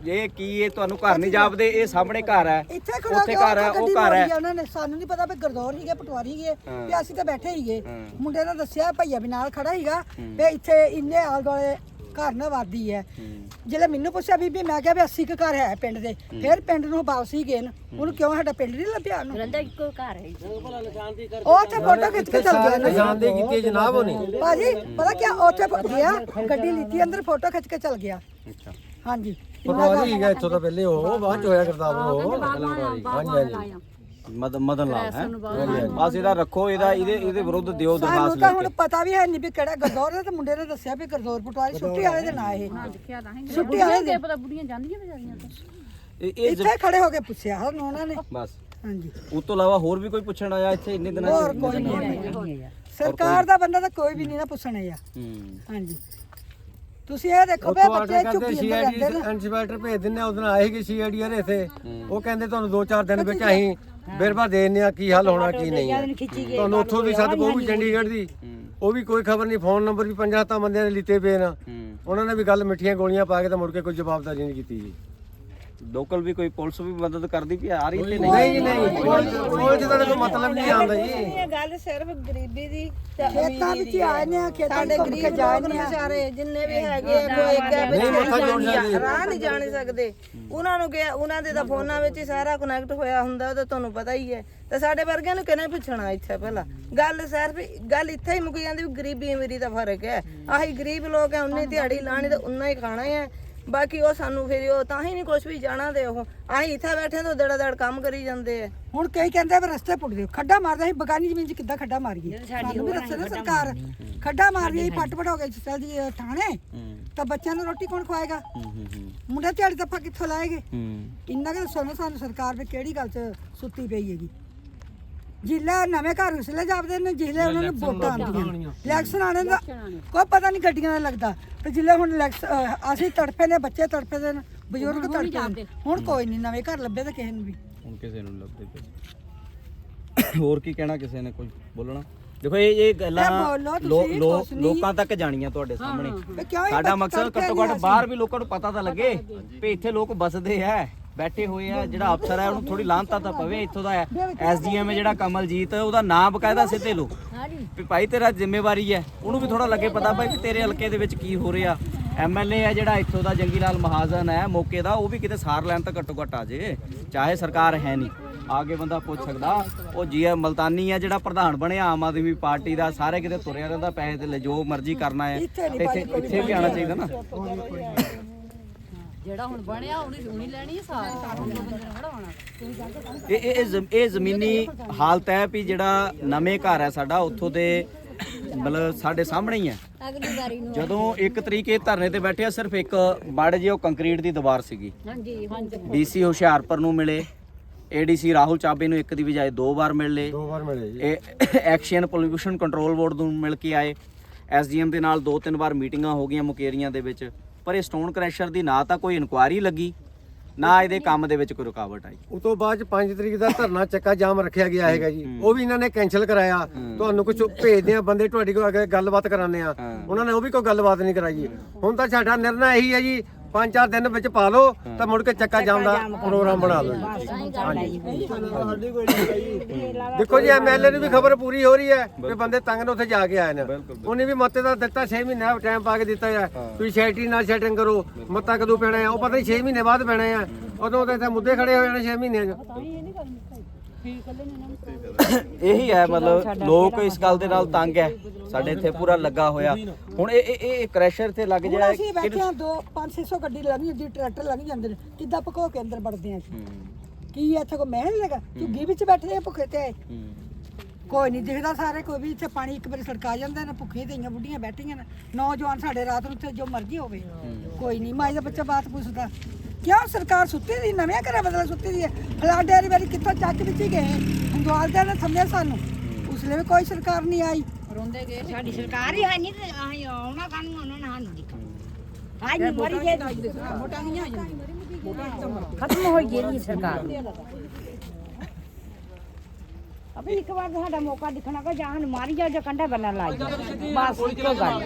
ਇਹ ਕੀ ਇਹ ਤੁਹਾਨੂੰ ਘਰ ਨਹੀਂ ਜਾਪਦੇ ਇਹ ਸਾਹਮਣੇ ਘਰ ਹੈ। ਇੱਥੇ ਖੜਾ ਉੱਥੇ ਘਰ ਹੈ ਉਹ ਘਰ ਹੈ। ਉਹਨਾਂ ਨੇ। ਸਾਨੂੰ ਨਹੀਂ ਪਤਾ ਵੀ ਗਰਦੌਰ ਹੀਗੇ ਪਟਵਾਰੀ ਹੀਗੇ। ਤੇ ਅਸੀਂ ਤਾਂ ਬੈਠੇ ਹੀਗੇ। ਮੁੰਡੇ ਨੇ ਦੱਸਿਆ ਭਈਆ ਵੀ ਨਾਲ ਖੜਾ ਹੀਗਾ ਤੇ ਇੱਥੇ ਇੰਨੇ ਆਲ ਦੁਆਲੇ ਘਰ ਨਾ ਵਾਦੀ ਹੈ। ਜਿਹੜੇ ਮੈਨੂੰ ਪੁੱਛਿਆ ਬੀਬੀ ਮੈਂ ਕਿਹਾ ਵੀ 80 ਕੁ ਘਰ ਹੈ ਪਿੰਡ ਦੇ। ਫਿਰ ਪਿੰਡ ਨੂੰ ਵਾਪਸ ਹੀ ਗਏ ਨੇ। ਉਹਨੂੰ ਕਿਉਂ ਸਾਡਾ ਪਿੰਡ ਨਹੀਂ ਲੱਭਿਆ ਉਹਨੂੰ? ਰੰਦਾ ਇੱਕੋ ਘਰ ਹੈ ਉਹ ਉੱਥੇ ਫੋਟੋ ਖਿੱਚ ਕੇ ਚੱਲ ਗਿਆ ਨਾ। ਨਿਸ਼ਾਨਦੇਹੀ ਕੀਤੀ ਜਨਾਬ ਉਹਨੇ। ਭਾਜੀ ਪਤਾ ਕੀ ਉੱਥੇ ਗਿਆ ਗੱਡੀ ਲਿੱਤੀ ਅੰਦਰ ਫੋਟੋ ਖਿੱਚ ਕੇ ਚੱਲ ਗਿਆ। ਅੱਛਾ। ਹਾਂਜੀ। ਪਟਵਾਰੀ ਹੀਗਾ ਇੱਥੋਂ ਤਾਂ ਪਹਿਲੇ ਉਹ ਬਾਅਦ ਚ ਹੋਇਆ ਕਰਤਾਰ ਉਹ। ਹਾਂਜੀ ਹਾਂਜੀ। ਮਦਨ ਮਦਨ ਲਾਲ ਹੈ? ਬਸ ਇਹਦਾ ਰੱਖੋ ਇਹਦਾ ਇਹਦੇ ਇਹਦੇ ਵਿਰੁੱਧ ਦਿਓ ਸਾਨੂੰ ਦਰਖਾਸਤ ਤਾਂ ਲੈ ਹੁਣ ਪਤਾ ਵੀ ਹੈ ਨਹੀਂ ਵੀ ਕਿਹੜਾ ਗਰਦੌਰ ਹੈ ਤੇ ਮੁੰਡੇ ਨੇ ਦੱਸਿਆ ਵੀ ਗਰਦੌਰ ਪਟਵਾਰੀ ਛੁੱਟੀ ਵਾਲੇ ਦਿਨ ਆਏ ਇਹ। ਛੁੱਟੀ ਵਾਲੇ ਦਿਨ। ਪਤਾ ਬੁੜੀਆਂ ਜਾਂਦੀਆਂ ਵਿਚਾਰੀਆਂ ਤਾਂ। ਇਹ ਇਹ ਜ- ਇੱਥੇ ਖੜੇ ਹੋ ਕੇ ਪੁੱਛਿਆ ਹਨ ਉਹਨਾਂ ਨੇ। ਬਸ। ਹਾਂਜੀ। ਉਸ ਤੋਂ ਇਲਾਵਾ ਹੋਰ ਵੀ ਕੋਈ ਪੁੱਛਣ ਆਇਆ ਇੱਥੇ? ਇੰਨੇ ਦਿਨਾਂ ਹੋਰ ਕੋਈ ਨਹੀਂ। ਸਰਕਾਰ ਦਾ ਬੰਦਾ ਤਾਂ ਕੋਈ ਵੀ ਨਹੀਂ ਨਾ ਪੁੱਛਣੇ ਆ ਹੂੰ। ਹਾਂਜੀ। ਤੁਸੀਂ ਇਹ ਦੇਖੋ ਵੀ ਬੱਚੇ ਅੰਦਰ ਸੀਆਈਡੀ ਰਹਿੰਦੇ ਨੇ। ਇਨਸਪੈਕਟਰ ਭੇਜ ਆ ਉਹਦੇ ਆਏਗੀ ਸੀਆਈਡੀ ਵਾਲੇ ਇੱਥੇ। ਉਹ ਕਹਿੰਦੇ ਤੁਹਾਨੂੰ 2-4 ਦਿਨ ਵਿੱਚ ਅਸੀਂ ਬਿਰਬਾ ਦੇ ਦਿੰਦੇ ਆ ਕੀ ਹੱਲ ਹੋਣਾ ਕੀ ਨਹੀਂ ਹੈ। ਤੁਹਾਨੂੰ ਉੱਥੋਂ ਦੀ ਸੱਦ ਪਊਗੀ ਚੰਡੀਗੜ੍ਹ ਦੀ। ਉਹ ਵੀ ਕੋਈ ਖਬਰ ਨਹੀਂ ਫੋਨ ਨੰਬਰ ਵੀ ਪੰਜਾਂ ਹੱਥਾਂ ਬੰਦਿਆਂ ਨੇ ਲਿੱਤੇ ਪਏ ਨਾ। ਹੂੰ। ਉਹਨਾਂ ਨੇ ਵੀ ਗੱਲ ਮਿੱਠੀਆਂ ਗੋਲੀਆਂ ਪਾ ਕੇ ਤਾਂ ਮੁੜ ਕੇ ਕੋਈ ਜਵਾਬਦਾਰੀ ਨਹੀਂ ਕੀਤੀ ਜੀ। ਲੋਕਲ ਵੀ ਕੋਈ ਪੁਲਿਸ ਵੀ ਮਦਦ ਕਰਦੀ ਵੀ ਆ ਰਹੀ ਤੇ ਨਹੀਂ ਨਹੀਂ? ਨਹੀਂ ਕੋਈ ਜਿਹਦਾ ਕੋਈ ਮਤਲਬ ਨਹੀਂ ਆਉਂਦਾ ਜੀ। ਇਹ ਗੱਲ ਸਿਰਫ ਗਰੀਬੀ ਦੀ ਤੇ ਖੇਤਾਂ ਵਿੱਚ ਆਏ ਨੇ ਖੇਤਾਂ ਵਿੱਚ ਕੇ ਗਰੀਬ ਜਾਏ ਲੋਕ ਨੇ। ਵਿਚਾਰੇ ਜਿੰਨੇ ਵੀ ਹੈਗੇ ਕੋਈ ਇੱਕ ਹੈ ਨਹੀਂ ਮੱਥਾ ਜੋੜ ਸਕਦੇ ਰਾਹ ਨਹੀਂ ਜਾਣ ਸਕਦੇ। ਉਹਨਾਂ ਨੂੰ ਗਿਆ ਉਹਨਾਂ ਦੇ ਤਾਂ ਫੋਨਾਂ ਵਿੱਚ ਹੀ ਸਾਰਾ ਕਨੈਕਟ ਹੋਇਆ ਹੁੰਦਾ ਉਹ ਤਾਂ ਤੁਹਾਨੂੰ ਪਤਾ ਹੀ ਹੈ। ਤੇ ਸਾਡੇ ਵਰਗਿਆਂ ਨੂੰ ਕਿਹਨੇ ਪੁੱਛਣਾ ਇੱਥੇ ਪਹਿਲਾਂ? ਗੱਲ ਸਿਰਫ ਗੱਲ ਇੱਥੇ ਹੀ ਮੁੱਕ ਜਾਂਦੀ ਵੀ ਗਰੀਬੀ ਅਮੀਰੀ ਦਾ ਫ਼ਰਕ ਹੈ। ਆਹੀ ਗਰੀਬ ਲੋਕ ਹੈ ਉਨੇ ਦਿਹਾੜੀ ਲਾਣੀ ਤੇ ਉਨਾ ਹੀ ਖਾਣਾ ਹੈ। ਬਾਕੀ ਉਹ ਸਾਨੂੰ ਫਿਰ ਉਹ ਤਾਂ ਹੀ ਨਹੀਂ ਕੁਝ ਵੀ ਜਾਣਾ ਦੇ ਉਹ। ਆਹੀ ਇੱਥੇ ਬੈਠੇ ਤਾਂ ਦੜਾ ਦੜ ਕੰਮ ਕਰੀ ਜਾਂਦੇ ਆ। ਹੁਣ ਕਈ ਕਹਿੰਦੇ ਵੀ ਰਸਤੇ ਪੁੱਟ ਦਿਓ। ਖੱਡਾ ਮਾਰਦਾ ਸੀ ਬਗਾਨੀ ਜ਼ਮੀਨ 'ਚ ਕਿੱਦਾਂ ਖੱਡਾ ਮਾਰੀਏ? ਸਾਨੂੰ ਵੀ ਦੱਸੇ ਨਾ ਸਰਕਾਰ। ਖੱਡਾ ਮਾਰਦੀ ਸੀ ਫੱਟ ਫਟ ਹੋ ਗਈ ਚੱਲ ਜੀ ਥਾਣੇ। ਤਾਂ ਬੱਚਿਆਂ ਨੂੰ ਰੋਟੀ ਕੌਣ ਖਵਾਏਗਾ? ਹੂੰ ਹੂੰ ਹੂੰ। ਮੁੰਡੇ ਦਿਹਾੜੀ ਦੱਪਾ ਕਿੱਥੋਂ ਲਾਏਗੇ? ਹੂੰ। ਇੰਨਾ ਕਿ ਸੁਣੋ ਸਾਨੂੰ ਸਰਕਾਰ ਵੀ ਕਿਹੜੀ ਗੱਲ 'ਚ ਸੁੱਤੀ ਪਈ ਹੈਗੀ। ਜਿੱਲੇ ਨਵੇਂ ਘਰ ਉਸਲੇ ਜਾਪਦੇ ਨੇ ਜਿੱਲੇ ਉਹਨਾਂ ਨੂੰ ਵੋਟਾਂ ਆਉਂਦੀਆਂ ਇਲੈਕਸ਼ਨ ਆਣੇ ਦਾ ਕੋਈ ਪਤਾ ਨਹੀਂ ਗੱਡੀਆਂ ਦਾ ਲੱਗਦਾ। ਤੇ ਜਿੱਲੇ ਹੁਣ ਅਸੀਂ ਤੜਫੇ ਨੇ ਬੱਚੇ ਤੜਫੇ ਦੇ ਨੇ ਬਜ਼ੁਰਗ ਤੜਫੇ ਨੇ। ਹੁਣ ਕੋਈ ਨਹੀਂ ਨਵੇਂ ਘਰ ਲੱਭੇ ਤਾਂ ਕਿਸੇ ਨੂੰ ਵੀ। ਹੁਣ ਕਿਸੇ ਨੂੰ ਲੱਭਦੇ ਪਏ ਹੋਰ ਕੀ ਕਹਿਣਾ ਕਿਸੇ ਨੇ ਕੋਈ? ਬੋਲਣਾ? ਦੇਖੋ ਇਹ ਇਹ ਗੱਲਾਂ। ਲੋਕਾਂ ਤੱਕ ਜਾਣੀਆਂ ਤੁਹਾਡੇ ਸਾਹਮਣੇ। ਸਾਡਾ ਮਕਸਦ ਘੱਟੋ ਨੇ ਘੱਟ? ਬਾਹਰ ਵੀ ਲੋਕਾਂ ਨੂੰ ਪਤਾ ਤਾਂ ਲੱਗੇ ਵੀ ਇੱਥੇ ਲੋਕ ਬਸਦੇ ਆ। ਬੈਠੇ ਹੋਏ ਆ ਜਿਹੜਾ ਅਫਸਰ ਹੈ ਉਹਨੂੰ ਥੋੜੀ ਲਾਂਤਾ ਤਾਂ ਪਵੇ ਇੱਥੋਂ ਦਾ ਐਸਡੀਐਮ ਹੈ ਜਿਹੜਾ ਕਮਲਜੀਤ ਉਹਦਾ ਨਾਮ ਬਕਾਇਦਾ ਸਿੱਧੇ ਲੋ ਵੀ ਭਾਈ ਤੇਰਾ ਜ਼ਿੰਮੇਵਾਰੀ ਹੈ ਉਹਨੂੰ ਵੀ ਥੋੜਾ ਲੱਗੇ ਪਤਾ ਭਾਈ ਵੀ ਤੇਰੇ ਹਲਕੇ ਦੇ ਵਿੱਚ ਕੀ ਹੋ ਰਿਹਾ। ਐਮਐਲਏ ਹੈ ਜਿਹੜਾ ਇੱਥੋਂ ਦਾ ਜੰਗੀ ਲਾਲ ਮਹਾਜਨ ਹੈ ਮੌਕੇ ਦਾ ਉਹ ਵੀ ਕਿਤੇ ਸਾਰ ਲੈਣ ਤਾਂ ਘੱਟੋ ਘੱਟ ਆ ਜੇ ਚਾਹੇ ਸਰਕਾਰ ਹੈ ਨਹੀਂ। ਆਗੇ ਬੰਦਾ ਪੁੱਛ ਸਕਦਾ ਉਹ ਜੀ ਮਲਤਾਨੀ ਹੈ ਜਿਹੜਾ ਪ੍ਰਧਾਨ ਬਣਿਆ ਆਮ ਆਦਮੀ ਪਾਰਟੀ ਦਾ ਸਾਰੇ ਕਿਤੇ ਤੁਰਿਆ ਰਹਿੰਦਾ ਪੈਸੇ ਤੇ ਲੈ ਜੋ ਮਰਜ਼ੀ ਕਰਨਾ ਹੈ ਇੱਥੇ ਇੱਥੇ ਵੀ ਆਉਣਾ ਚਾਹੀਦਾ ਨਾ। ਜਿਹੜਾ ਹੁਣ ਬਣਿਆ ਉਹਨੇ ਹੁਣੀ ਲੈਣੀ ਹੈ ਸਾਰੇ। ਇਹ ਇਹ ਇਹ ਜ਼ਮ- ਇਹ ਜ਼ਮੀਨੀ ਹਾਲਤ ਹੈ ਵੀ ਜਿਹੜਾ ਨਵੇਂ ਘਰ ਹੈ ਸਾਡਾ ਉੱਥੋਂ ਦੇ ਮਤਲਬ ਸਾਡੇ ਸਾਹਮਣੇ ਹੀ ਹੈ। ਅਗਲੀ ਵਾਰੀ ਨੂੰ। ਜਦੋਂ ਇੱਕ ਤਰੀਕੇ ਧਰਨੇ ਤੇ ਬੈਠੇ ਆ ਸਿਰਫ ਇੱਕ ਮਾੜੇ ਜਿਹੀ ਉਹ ਕੰਕਰੀਟ ਦੀ ਦੀਵਾਰ ਸੀਗੀ। ਹਾਂਜੀ ਹਾਂਜੀ। ਡੀਸੀ ਹੁਸ਼ਿਆਰਪੁਰ ਨੂੰ ਮਿਲੇ ਏਡੀਸੀ ਰਾਹੁਲ ਚਾਬੇ ਨੂੰ ਇੱਕ ਦੀ ਬਜਾਏ ਦੋ ਵਾਰ ਮਿਲ ਲਏ। ਦੋ ਵਾਰ ਮਿਲੇ ਜੀ। ਇਹ ਐਕਸ਼ਨ ਪੋਲਿਊਸ਼ਨ ਕੰਟਰੋਲ ਬੋਰਡ ਨੂੰ ਮਿਲ ਕੇ ਆਏ। ਐਸਡੀਐਮ ਦੇ ਨਾਲ ਦੋ ਤਿੰਨ ਵਾਰ ਮੀਟਿੰਗਾਂ ਹੋ ਗਈਆਂ ਮੁਕੇਰੀਆਂ ਦੇ ਵਿੱਚ। ਪਰ ਇਹ ਸਟੋਨ ਕ੍ਰੈਸ਼ਰ ਦੀ ਨਾ ਤਾਂ ਕੋਈ ਇਨਕੁਆਇਰੀ ਲੱਗੀ ਨਾ ਇਹਦੇ ਕੰਮ ਦੇ ਵਿੱਚ ਕੋਈ ਰੁਕਾਵਟ ਆਈ। ਉਸ ਤੋਂ ਬਾਅਦ ਚ 5 ਤਰੀਕ ਦਾ ਧਰਨਾ ਚੱਕਾ ਜਾਮ ਰੱਖਿਆ ਗਿਆ ਹੈਗਾ ਜੀ। ਉਹ ਵੀ ਇਹਨਾਂ ਨੇ ਕੈਨਸਲ ਕਰਾਇਆ। ਤੁਹਾਨੂੰ ਕੁਝ ਭੇਜਦੇ ਆ ਬੰਦੇ ਤੁਹਾਡੀ ਕੋਲ ਅੱਗੇ ਗੱਲਬਾਤ ਕਰਾਉਂਦੇ ਆ। ਉਹਨਾਂ ਨੇ ਉਹ ਵੀ ਕੋਈ ਗੱਲਬਾਤ ਨਹੀਂ ਕਰਾਈ ਹੁਣ ਤਾਂ ਸਾਡਾ ਨਿਰਣਾ ਇਹੀ ਹੈ ਜੀ ਪੰਜ ਚਾਰ ਦਿਨ ਵਿੱਚ ਪਾ ਲਓ ਤਾਂ ਮੁੜ ਕੇ ਚੱਕਾ ਜਾਮ ਦਾ ਪ੍ਰੋਗਰਾਮ ਬਣਾ ਲਓ ਦੇਖੋ ਜੀ ਐਮਐਲਏ ਨੂੰ ਵੀ ਖਬਰ ਪੂਰੀ ਹੋ ਰਹੀ ਹੈ ਵੀ ਬੰਦੇ ਤੰਗ ਨੇ ਉੱਥੇ ਜਾ ਕੇ ਆਏ ਨੇ। ਉਹਨੇ ਵੀ ਮੱਤੇ ਦਾ ਦਿੱਤਾ 6 ਮਹੀਨੇ ਟਾਈਮ ਪਾ ਕੇ ਦਿੱਤਾ ਹੈ। ਤੁਸੀਂ ਸੈਟੀ ਨਾਲ ਸੈਟਿੰਗ ਕਰੋ ਮੱਤਾ ਕਦੋਂ ਪੈਣਾ ਹੈ ਉਹ ਪਤਾ ਨਹੀਂ 6 ਮਹੀਨੇ ਬਾਅਦ ਪੈਣਾ ਹੈ ਉਦੋਂ ਤੇ ਇੱਥੇ ਮੁੱਦੇ ਖੜੇ ਹੋ ਜਾਣੇ 6 ਮਹੀਨਿਆਂ 'ਚ। ਇਹੀ ਹੈ ਮਤਲਬ ਲੋਕ ਇਸ ਗੱਲ ਦੇ ਨਾਲ ਤੰਗ ਹੈ। ਸਾਡੇ ਇੱਥੇ ਪੂਰਾ ਲੱਗਾ ਹੋਇਆ। ਹੁਣ ਇਹ ਇਹ ਇਹ ਕ੍ਰੈਸ਼ਰ ਤੇ ਲੱਗ ਹੁਣ ਜਾਏ ਅਸੀਂ ਬੈਠੇ ਆ ਦੋ 5-600 ਗੱਡੀ ਲੰਘ ਜਾਂਦੀ ਟਰੈਕਟਰ ਲੰਘ ਜਾਂਦੇ ਨੇ। ਕਿੱਦਾਂ ਪਕੋ ਕੇ ਅੰਦਰ ਵੜਦੇ ਆ ਅਸੀਂ? ਕੀ ਇੱਥੇ ਕੋ ਮੈਂ ਨਹੀਂ ਲਗਾ ਝੁੱਗੀ ਵਿੱਚ ਬੈਠੇ ਆ ਭੁੱਖੇ ਤੇ ਕੋਈ ਨਹੀਂ ਦਿਖਦਾ ਸਾਰੇ ਕੋਈ ਵੀ ਇੱਥੇ ਪਾਣੀ ਇੱਕ ਵਾਰੀ ਸੜਕਾ ਜਾਂਦਾ ਨਾ ਭੁੱਖੇ ਤੇ ਇੰਨੀਆਂ ਬੁੱਢੀਆਂ ਬੈਠੀਆਂ ਨੇ। ਨੌਜਵਾਨ ਸਾਡੇ ਰਾਤ ਨੂੰ ਉੱਥੇ ਜੋ ਮਰਜ਼ੀ ਹੋਵੇ। ਕੋਈ ਨਹੀਂ ਮਾਈ ਦਾ ਬੱਚਾ ਬਾਤ ਪੁੱਛਦਾ। ਕਿਉਂ ਸਰਕਾਰ ਸੁੱਤੀ ਦੀ ਨਵੇਂ ਘਰੇ ਬਦਲ ਸੁੱਤੀ ਦੀ ਹੈ? ਫਲਾਡੇ ਵਾਰੀ ਕਿੱਥੋਂ ਚੱਕ ਵਿੱਚ ਹੀ ਗਏ ਹੰਦਵਾਲ ਦੇ ਨੇ ਥੰਮਿਆ ਸਾਨੂੰ ਉਸ ਲਈ ਵੀ ਕੋਈ ਸਰਕਾਰ ਨਹੀਂ ਆਈ। ਰੋਂਦੇ ਗਏ। ਸਾਡੀ ਸਰਕਾਰ ਹੀ ਹੈ ਨਹੀਂ ਤੇ ਅਸੀਂ ਆਉਣਾ ਸਾਨੂੰ ਉਹਨਾਂ ਨੇ ਸਾਨੂੰ ਦਿੱਤਾ। ਅੱਜ ਮਰੀ ਜੇ ਖਤਮ ਹੋ ਗਈ ਇਹ ਸਰਕਾਰ। ਅਬੇ ਇੱਕ ਵਾਰ ਸਾਡਾ ਮੌਕਾ ਦਿਖਣਾ ਕੋ ਜਾਂ ਸਾਨੂੰ ਮਾਰੀ ਜਾ ਜਾਂ ਕੰਡਾ ਬੰਨਾ ਲਾਈ। ਬਸ ਇੱਕੋ ਗੱਲ।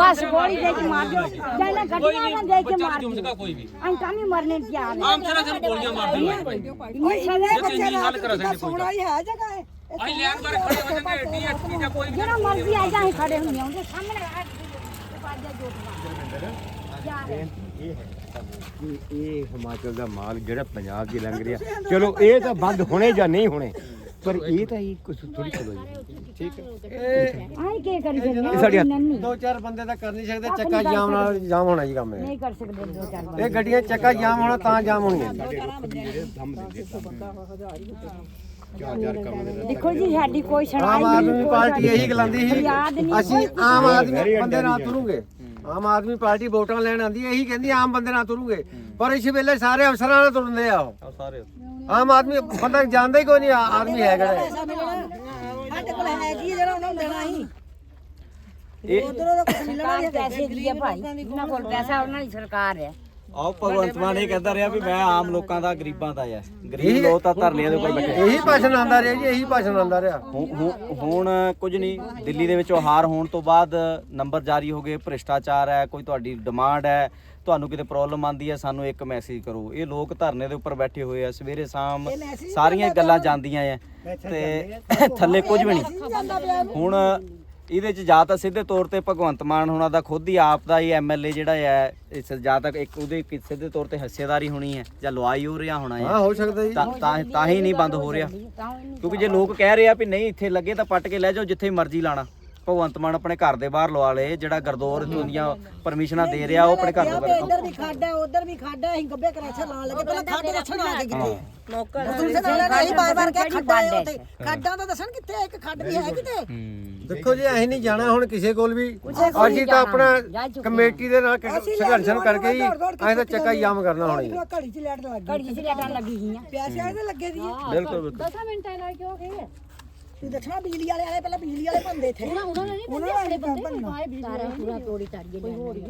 ਬਸ ਗੋਲੀ ਦੇ ਕੇ ਮਾਰ ਦਿਓ। ਜਾਂ ਇਹਨਾਂ ਗੱਡੀਆਂ ਨਾਲ ਦੇ ਕੇ ਮਾਰ ਦਿਓ। ਕੋਈ ਵੀ। ਅਸੀਂ ਤਾਂ ਨਹੀਂ ਮਰਨੇ ਨੂੰ ਤਿਆਰ ਆਮ ਚਲਾ ਸਾਨੂੰ ਗੋਲੀਆਂ ਮਾਰ ਦਿਓ। ਇਹ ਸਜ਼ਾ ਬੱਚੇ ਰਾਤ ਦਾ ਸੋਣਾ ਹੀ ਹੈ ਜਗ੍ਹਾ ਹੈ ਅਸੀਂ ਲੈਣ ਬਾਰੇ ਖੜੇ ਹੋ ਜਾਂਦੇ ਡੀਐਸਪੀ ਦਾ ਕੋਈ ਜਿਹੜਾ ਮਰਜ਼ੀ ਆ ਜਾ ਅਸੀਂ ਖੜੇ ਹੁੰਦੇ ਹਾਂ ਉਹਦੇ ਸਾਹਮਣੇ ਆ ਕੇ ਪਾਜਾ ਜੋਤ ਮਾਰ। ਜਾ ਰਹੇ। ਕਿ ਇਹ ਹਿਮਾਚਲ ਦਾ ਮਾਲ ਜਿਹੜਾ ਪੰਜਾਬ 'ਚ ਲੰਘ ਰਿਹਾ। ਚਲੋ ਇਹ ਤਾਂ ਬੰਦ ਹੋਣੇ ਜਾਂ ਨਹੀਂ ਹੋਣੇ ਪਰ ਇਹ ਤਾਂ ਹੀ ਕੁਝ ਥੋੜੀ ਚਲੋ ਜੀ। ਠੀਕ ਹੈ। ਆਈ ਕੀ ਕਰੀ ਜਾਂਦੇ ਦੋ ਚਾਰ ਬੰਦੇ ਤਾਂ ਕਰ ਨਹੀਂ ਸਕਦੇ ਚੱਕਾ ਜਾਮ ਨਾਲ ਜਾਮ ਹੋਣਾ ਜੀ ਕੰਮ ਇਹ। ਨਹੀਂ ਕਰ ਸਕਦੇ ਦੋ ਚਾਰ ਵਾਰ ਇਹ ਗੱਡੀਆਂ ਚੱਕਾ ਜਾਮ ਹੋਣਾ ਤਾਂ ਜਾਮ ਹੋਣੀਆਂ। ਦੇਖੋ ਜੀ ਸਾਡੀ ਕੋਈ ਆਮ ਆਦਮੀ ਪਾਰਟੀ ਇਹੀ ਗਲਾਂਦੀ ਸੀ ਨਹੀਂ ਅਸੀਂ ਆਮ ਆਦਮੀ ਬੰਦੇ ਨਾਲ ਤੁਰੂਗੇ। ਆਮ ਆਦਮੀ ਪਾਰਟੀ ਵੋਟਾਂ ਲੈਣ ਆਂਦੀ ਇਹੀ ਕਹਿੰਦੀ ਆਮ ਬੰਦੇ ਨਾਲ ਤੁਰੂਗੇ। ਪਰ ਇਸ ਵੇਲੇ ਸਾਰੇ ਅਫਸਰਾਂ ਨਾਲ ਤੁਰਦੇ ਆ ਉਹ। ਸਾਰੇ। ਆਮ ਆਦਮੀ ਬੰਦਾ ਜਾਣਦਾ ਹੀ ਕੋਈ ਨਹੀਂ ਆ- ਆਦਮੀ ਹੈ ਕਿਹੜਾ ਇਹ। ਸਾਡੇ ਕੋਲ ਹੈ ਕੀ ਜਿਹੜਾ ਉਹਨਾਂ ਨੂੰ ਦੇਣਾ ਸੀ? ਇਹ ਉਧਰੋਂ ਦਾ ਕੁਝ ਮਿਲਣਾ ਸਰਕਾਰ ਪੈਸੇ ਦੀ ਹੈ ਭਾਈ। ਉਹਨਾਂ ਕੋਲ ਪੈਸਾ ਉਹਨਾਂ ਦੀ ਸਰਕਾਰ ਹੈ। ਆਓ ਭਗਵੰਤ ਮਾਨ ਇਹ ਕਹਿੰਦਾ ਰਿਹਾ ਵੀ ਮੈਂ ਆਮ ਲੋਕਾਂ ਦਾ ਗਰੀਬਾਂ ਦਾ ਆ ਗਰੀਬ ਲੋਕ ਤਾਂ ਧਰਨਿਆਂ ਦੇ ਉੱਪਰ ਬੈਠੇ। ਇਹੀ ਭਾਸ਼ਣ ਆਂਦਾ ਰਿਹਾ ਜੀ ਇਹੀ ਭਾਸ਼ਣ ਆਂਦਾ ਰਿਹਾ। ਹੁਣ- ਹੁਣ- ਹੁਣ ਕੁਝ ਨਹੀਂ ਦਿੱਲੀ ਦੇ ਵਿੱਚੋਂ ਹਾਰ ਹੋਣ ਤੋਂ ਬਾਅਦ ਨੰਬਰ ਜਾਰੀ ਹੋ ਗਏ ਭ੍ਰਿਸ਼ਟਾਚਾਰ ਹੈ ਕੋਈ ਤੁਹਾਡੀ ਡਿਮਾਂਡ ਹੈ ਤੁਹਾਨੂੰ ਕਿਤੇ ਪ੍ਰੋਬਲਮ ਆਂਦੀ ਹੈ ਸਾਨੂੰ ਇੱਕ ਮੈਸੇਜ ਕਰੋ। ਇਹ ਲੋਕ ਧਰਨੇ ਦੇ ਉੱਪਰ ਬੈਠੇ ਹੋਏ ਆ ਸਵੇਰੇ ਸ਼ਾਮ ਸਾਰੀਆਂ ਗੱਲਾਂ ਜਾਂਦੀਆਂ ਐ। ਤੇ ਥੱਲੇ ਕੁਝ ਵੀ ਨਹੀਂ। ਹੁਣ ਇਹਦੇ ਚ ਜਾਂ ਤਾਂ ਸਿੱਧੇ ਤੌਰ ਤੇ ਭਗਵੰਤ ਮਾਨ ਹੋਣਾ ਦਾ ਖੁਦ ਹੀ ਆਪ ਦਾ ਹੀ ਐਮਐਲਏ ਜਿਹੜਾ ਹੈ ਇਸ ਜਾਂ ਤੱਕ ਇੱਕ ਉਹਦੇ ਇੱਕ ਸਿੱਧੇ ਤੌਰ ਤੇ ਹਿੱਸੇਦਾਰੀ ਹੋਣੀ ਹੈ ਜਾਂ ਲਵਾਈ ਹੋ ਰਿਹਾ ਹੋਣਾ ਹਾਂ। ਹੈ ਹੋ ਸਕਦਾ ਜੀ। ਤਾਂ ਤਾਂ ਤਾਂ ਹੀ ਨਹੀਂ ਬੰਦ ਹੋ ਰਿਹਾ। ਤਾਂ ਕਿਉਂਕਿ ਜੇ ਲੋਕ ਕਹਿ ਰਹੇ ਆ ਵੀ ਨਹੀਂ ਇੱਥੇ ਲੱਗੇ ਤਾਂ ਪੱਟ ਕੇ ਲੈ ਜਾਓ ਜਿੱਥੇ ਮਰਜ਼ੀ ਲਾਣਾ। ਭਗਵੰਤ ਮਾਨ ਆਪਣੇ ਘਰ ਦੇ ਬਾਹਰ ਲਵਾ ਲੇ ਜਿਹੜਾ ਗਰਦੌਰ ਤੋਂ ਦੀਆਂ ਪਰਮਿਸ਼ਨਾਂ ਦੇ ਰਿਹਾ ਉਹ ਆਪਣੇ ਘਰ ਦੇ ਬਾਹਰ। ਇੱਧਰ ਵੀ ਖੱਡ ਹੈ ਉਧਰ ਵੀ ਖੱਡ ਹੈ ਅਸੀਂ ਗੱਬੇ ਕਰਾਛਾ ਲਾਉਣ ਲੱਗੇ ਪਹਿਲਾਂ ਖੱਡ ਦੱਸਣ ਆ ਕੇ ਕਿਤੇ ਮੌਕਾ ਤੁਸੀਂ ਨਾਲ ਨਹੀਂ ਬਾਰ ਬਾਰ ਕਿਹਾ ਖੱਡਾਂ ਹੈ ਉੱਥੇ। ਖੱਡਾਂ ਤਾਂ ਦੱਸਣ ਕਿੱਥੇ ਹੈ? ਇੱਕ ਖੱਡ ਵੀ ਹੈ ਕਿਤੇ? ਦੇਖੋ ਜੀ ਅਸੀਂ ਨਹੀਂ ਜਾਣਾ ਹੁਣ ਕਿਸੇ ਕੋਲ ਵੀ। ਅਸੀਂ ਤਾਂ ਆਪਣਾ ਕਮੇਟੀ ਦੇ ਨਾਲ ਸੰਘਰਸ਼ਨ ਕਰਕੇ ਹੀ ਅਸੀਂ ਤਾਂ ਚੱਕਾ ਹੀ ਜਾਮ ਕਰਨਾ ਹੁਣ ਜੀ ਘੜੀ ਚ ਲੈਟ ਲੱਗ ਗਈ। ਘੜੀ ਚ ਲੈਟਾਂ ਲੱਗੀ ਗਈਆਂ ਪਿਆਸਿਆਂ ਦੇ ਲੱਗੇ ਦੀ ਬਿਲਕੁਲ ਬਿਲਕੁਲ। 10 ਮਿੰਟਾਂ ਨਾਲ ਕਿਉਂ ਗਏ ਤੂੰ ਦੱਸਣਾ ਬਿਜਲੀ ਵਾਲੇ ਆਏ ਪਹਿਲਾਂ ਬਿਜਲੀ ਵਾਲੇ ਬੰਦੇ ਇੱਥੇ। ਉਹਨਾਂ ਉਹਨਾਂ ਨੇ ਨਹੀਂ ਬੰਦੇ ਆਏ ਵੀ ਤਾਰਾ ਪੂਰਾ ਤੋੜੀ ਤਾਰੀਏ ਕੋਈ ਹੋਰ ਹੀ।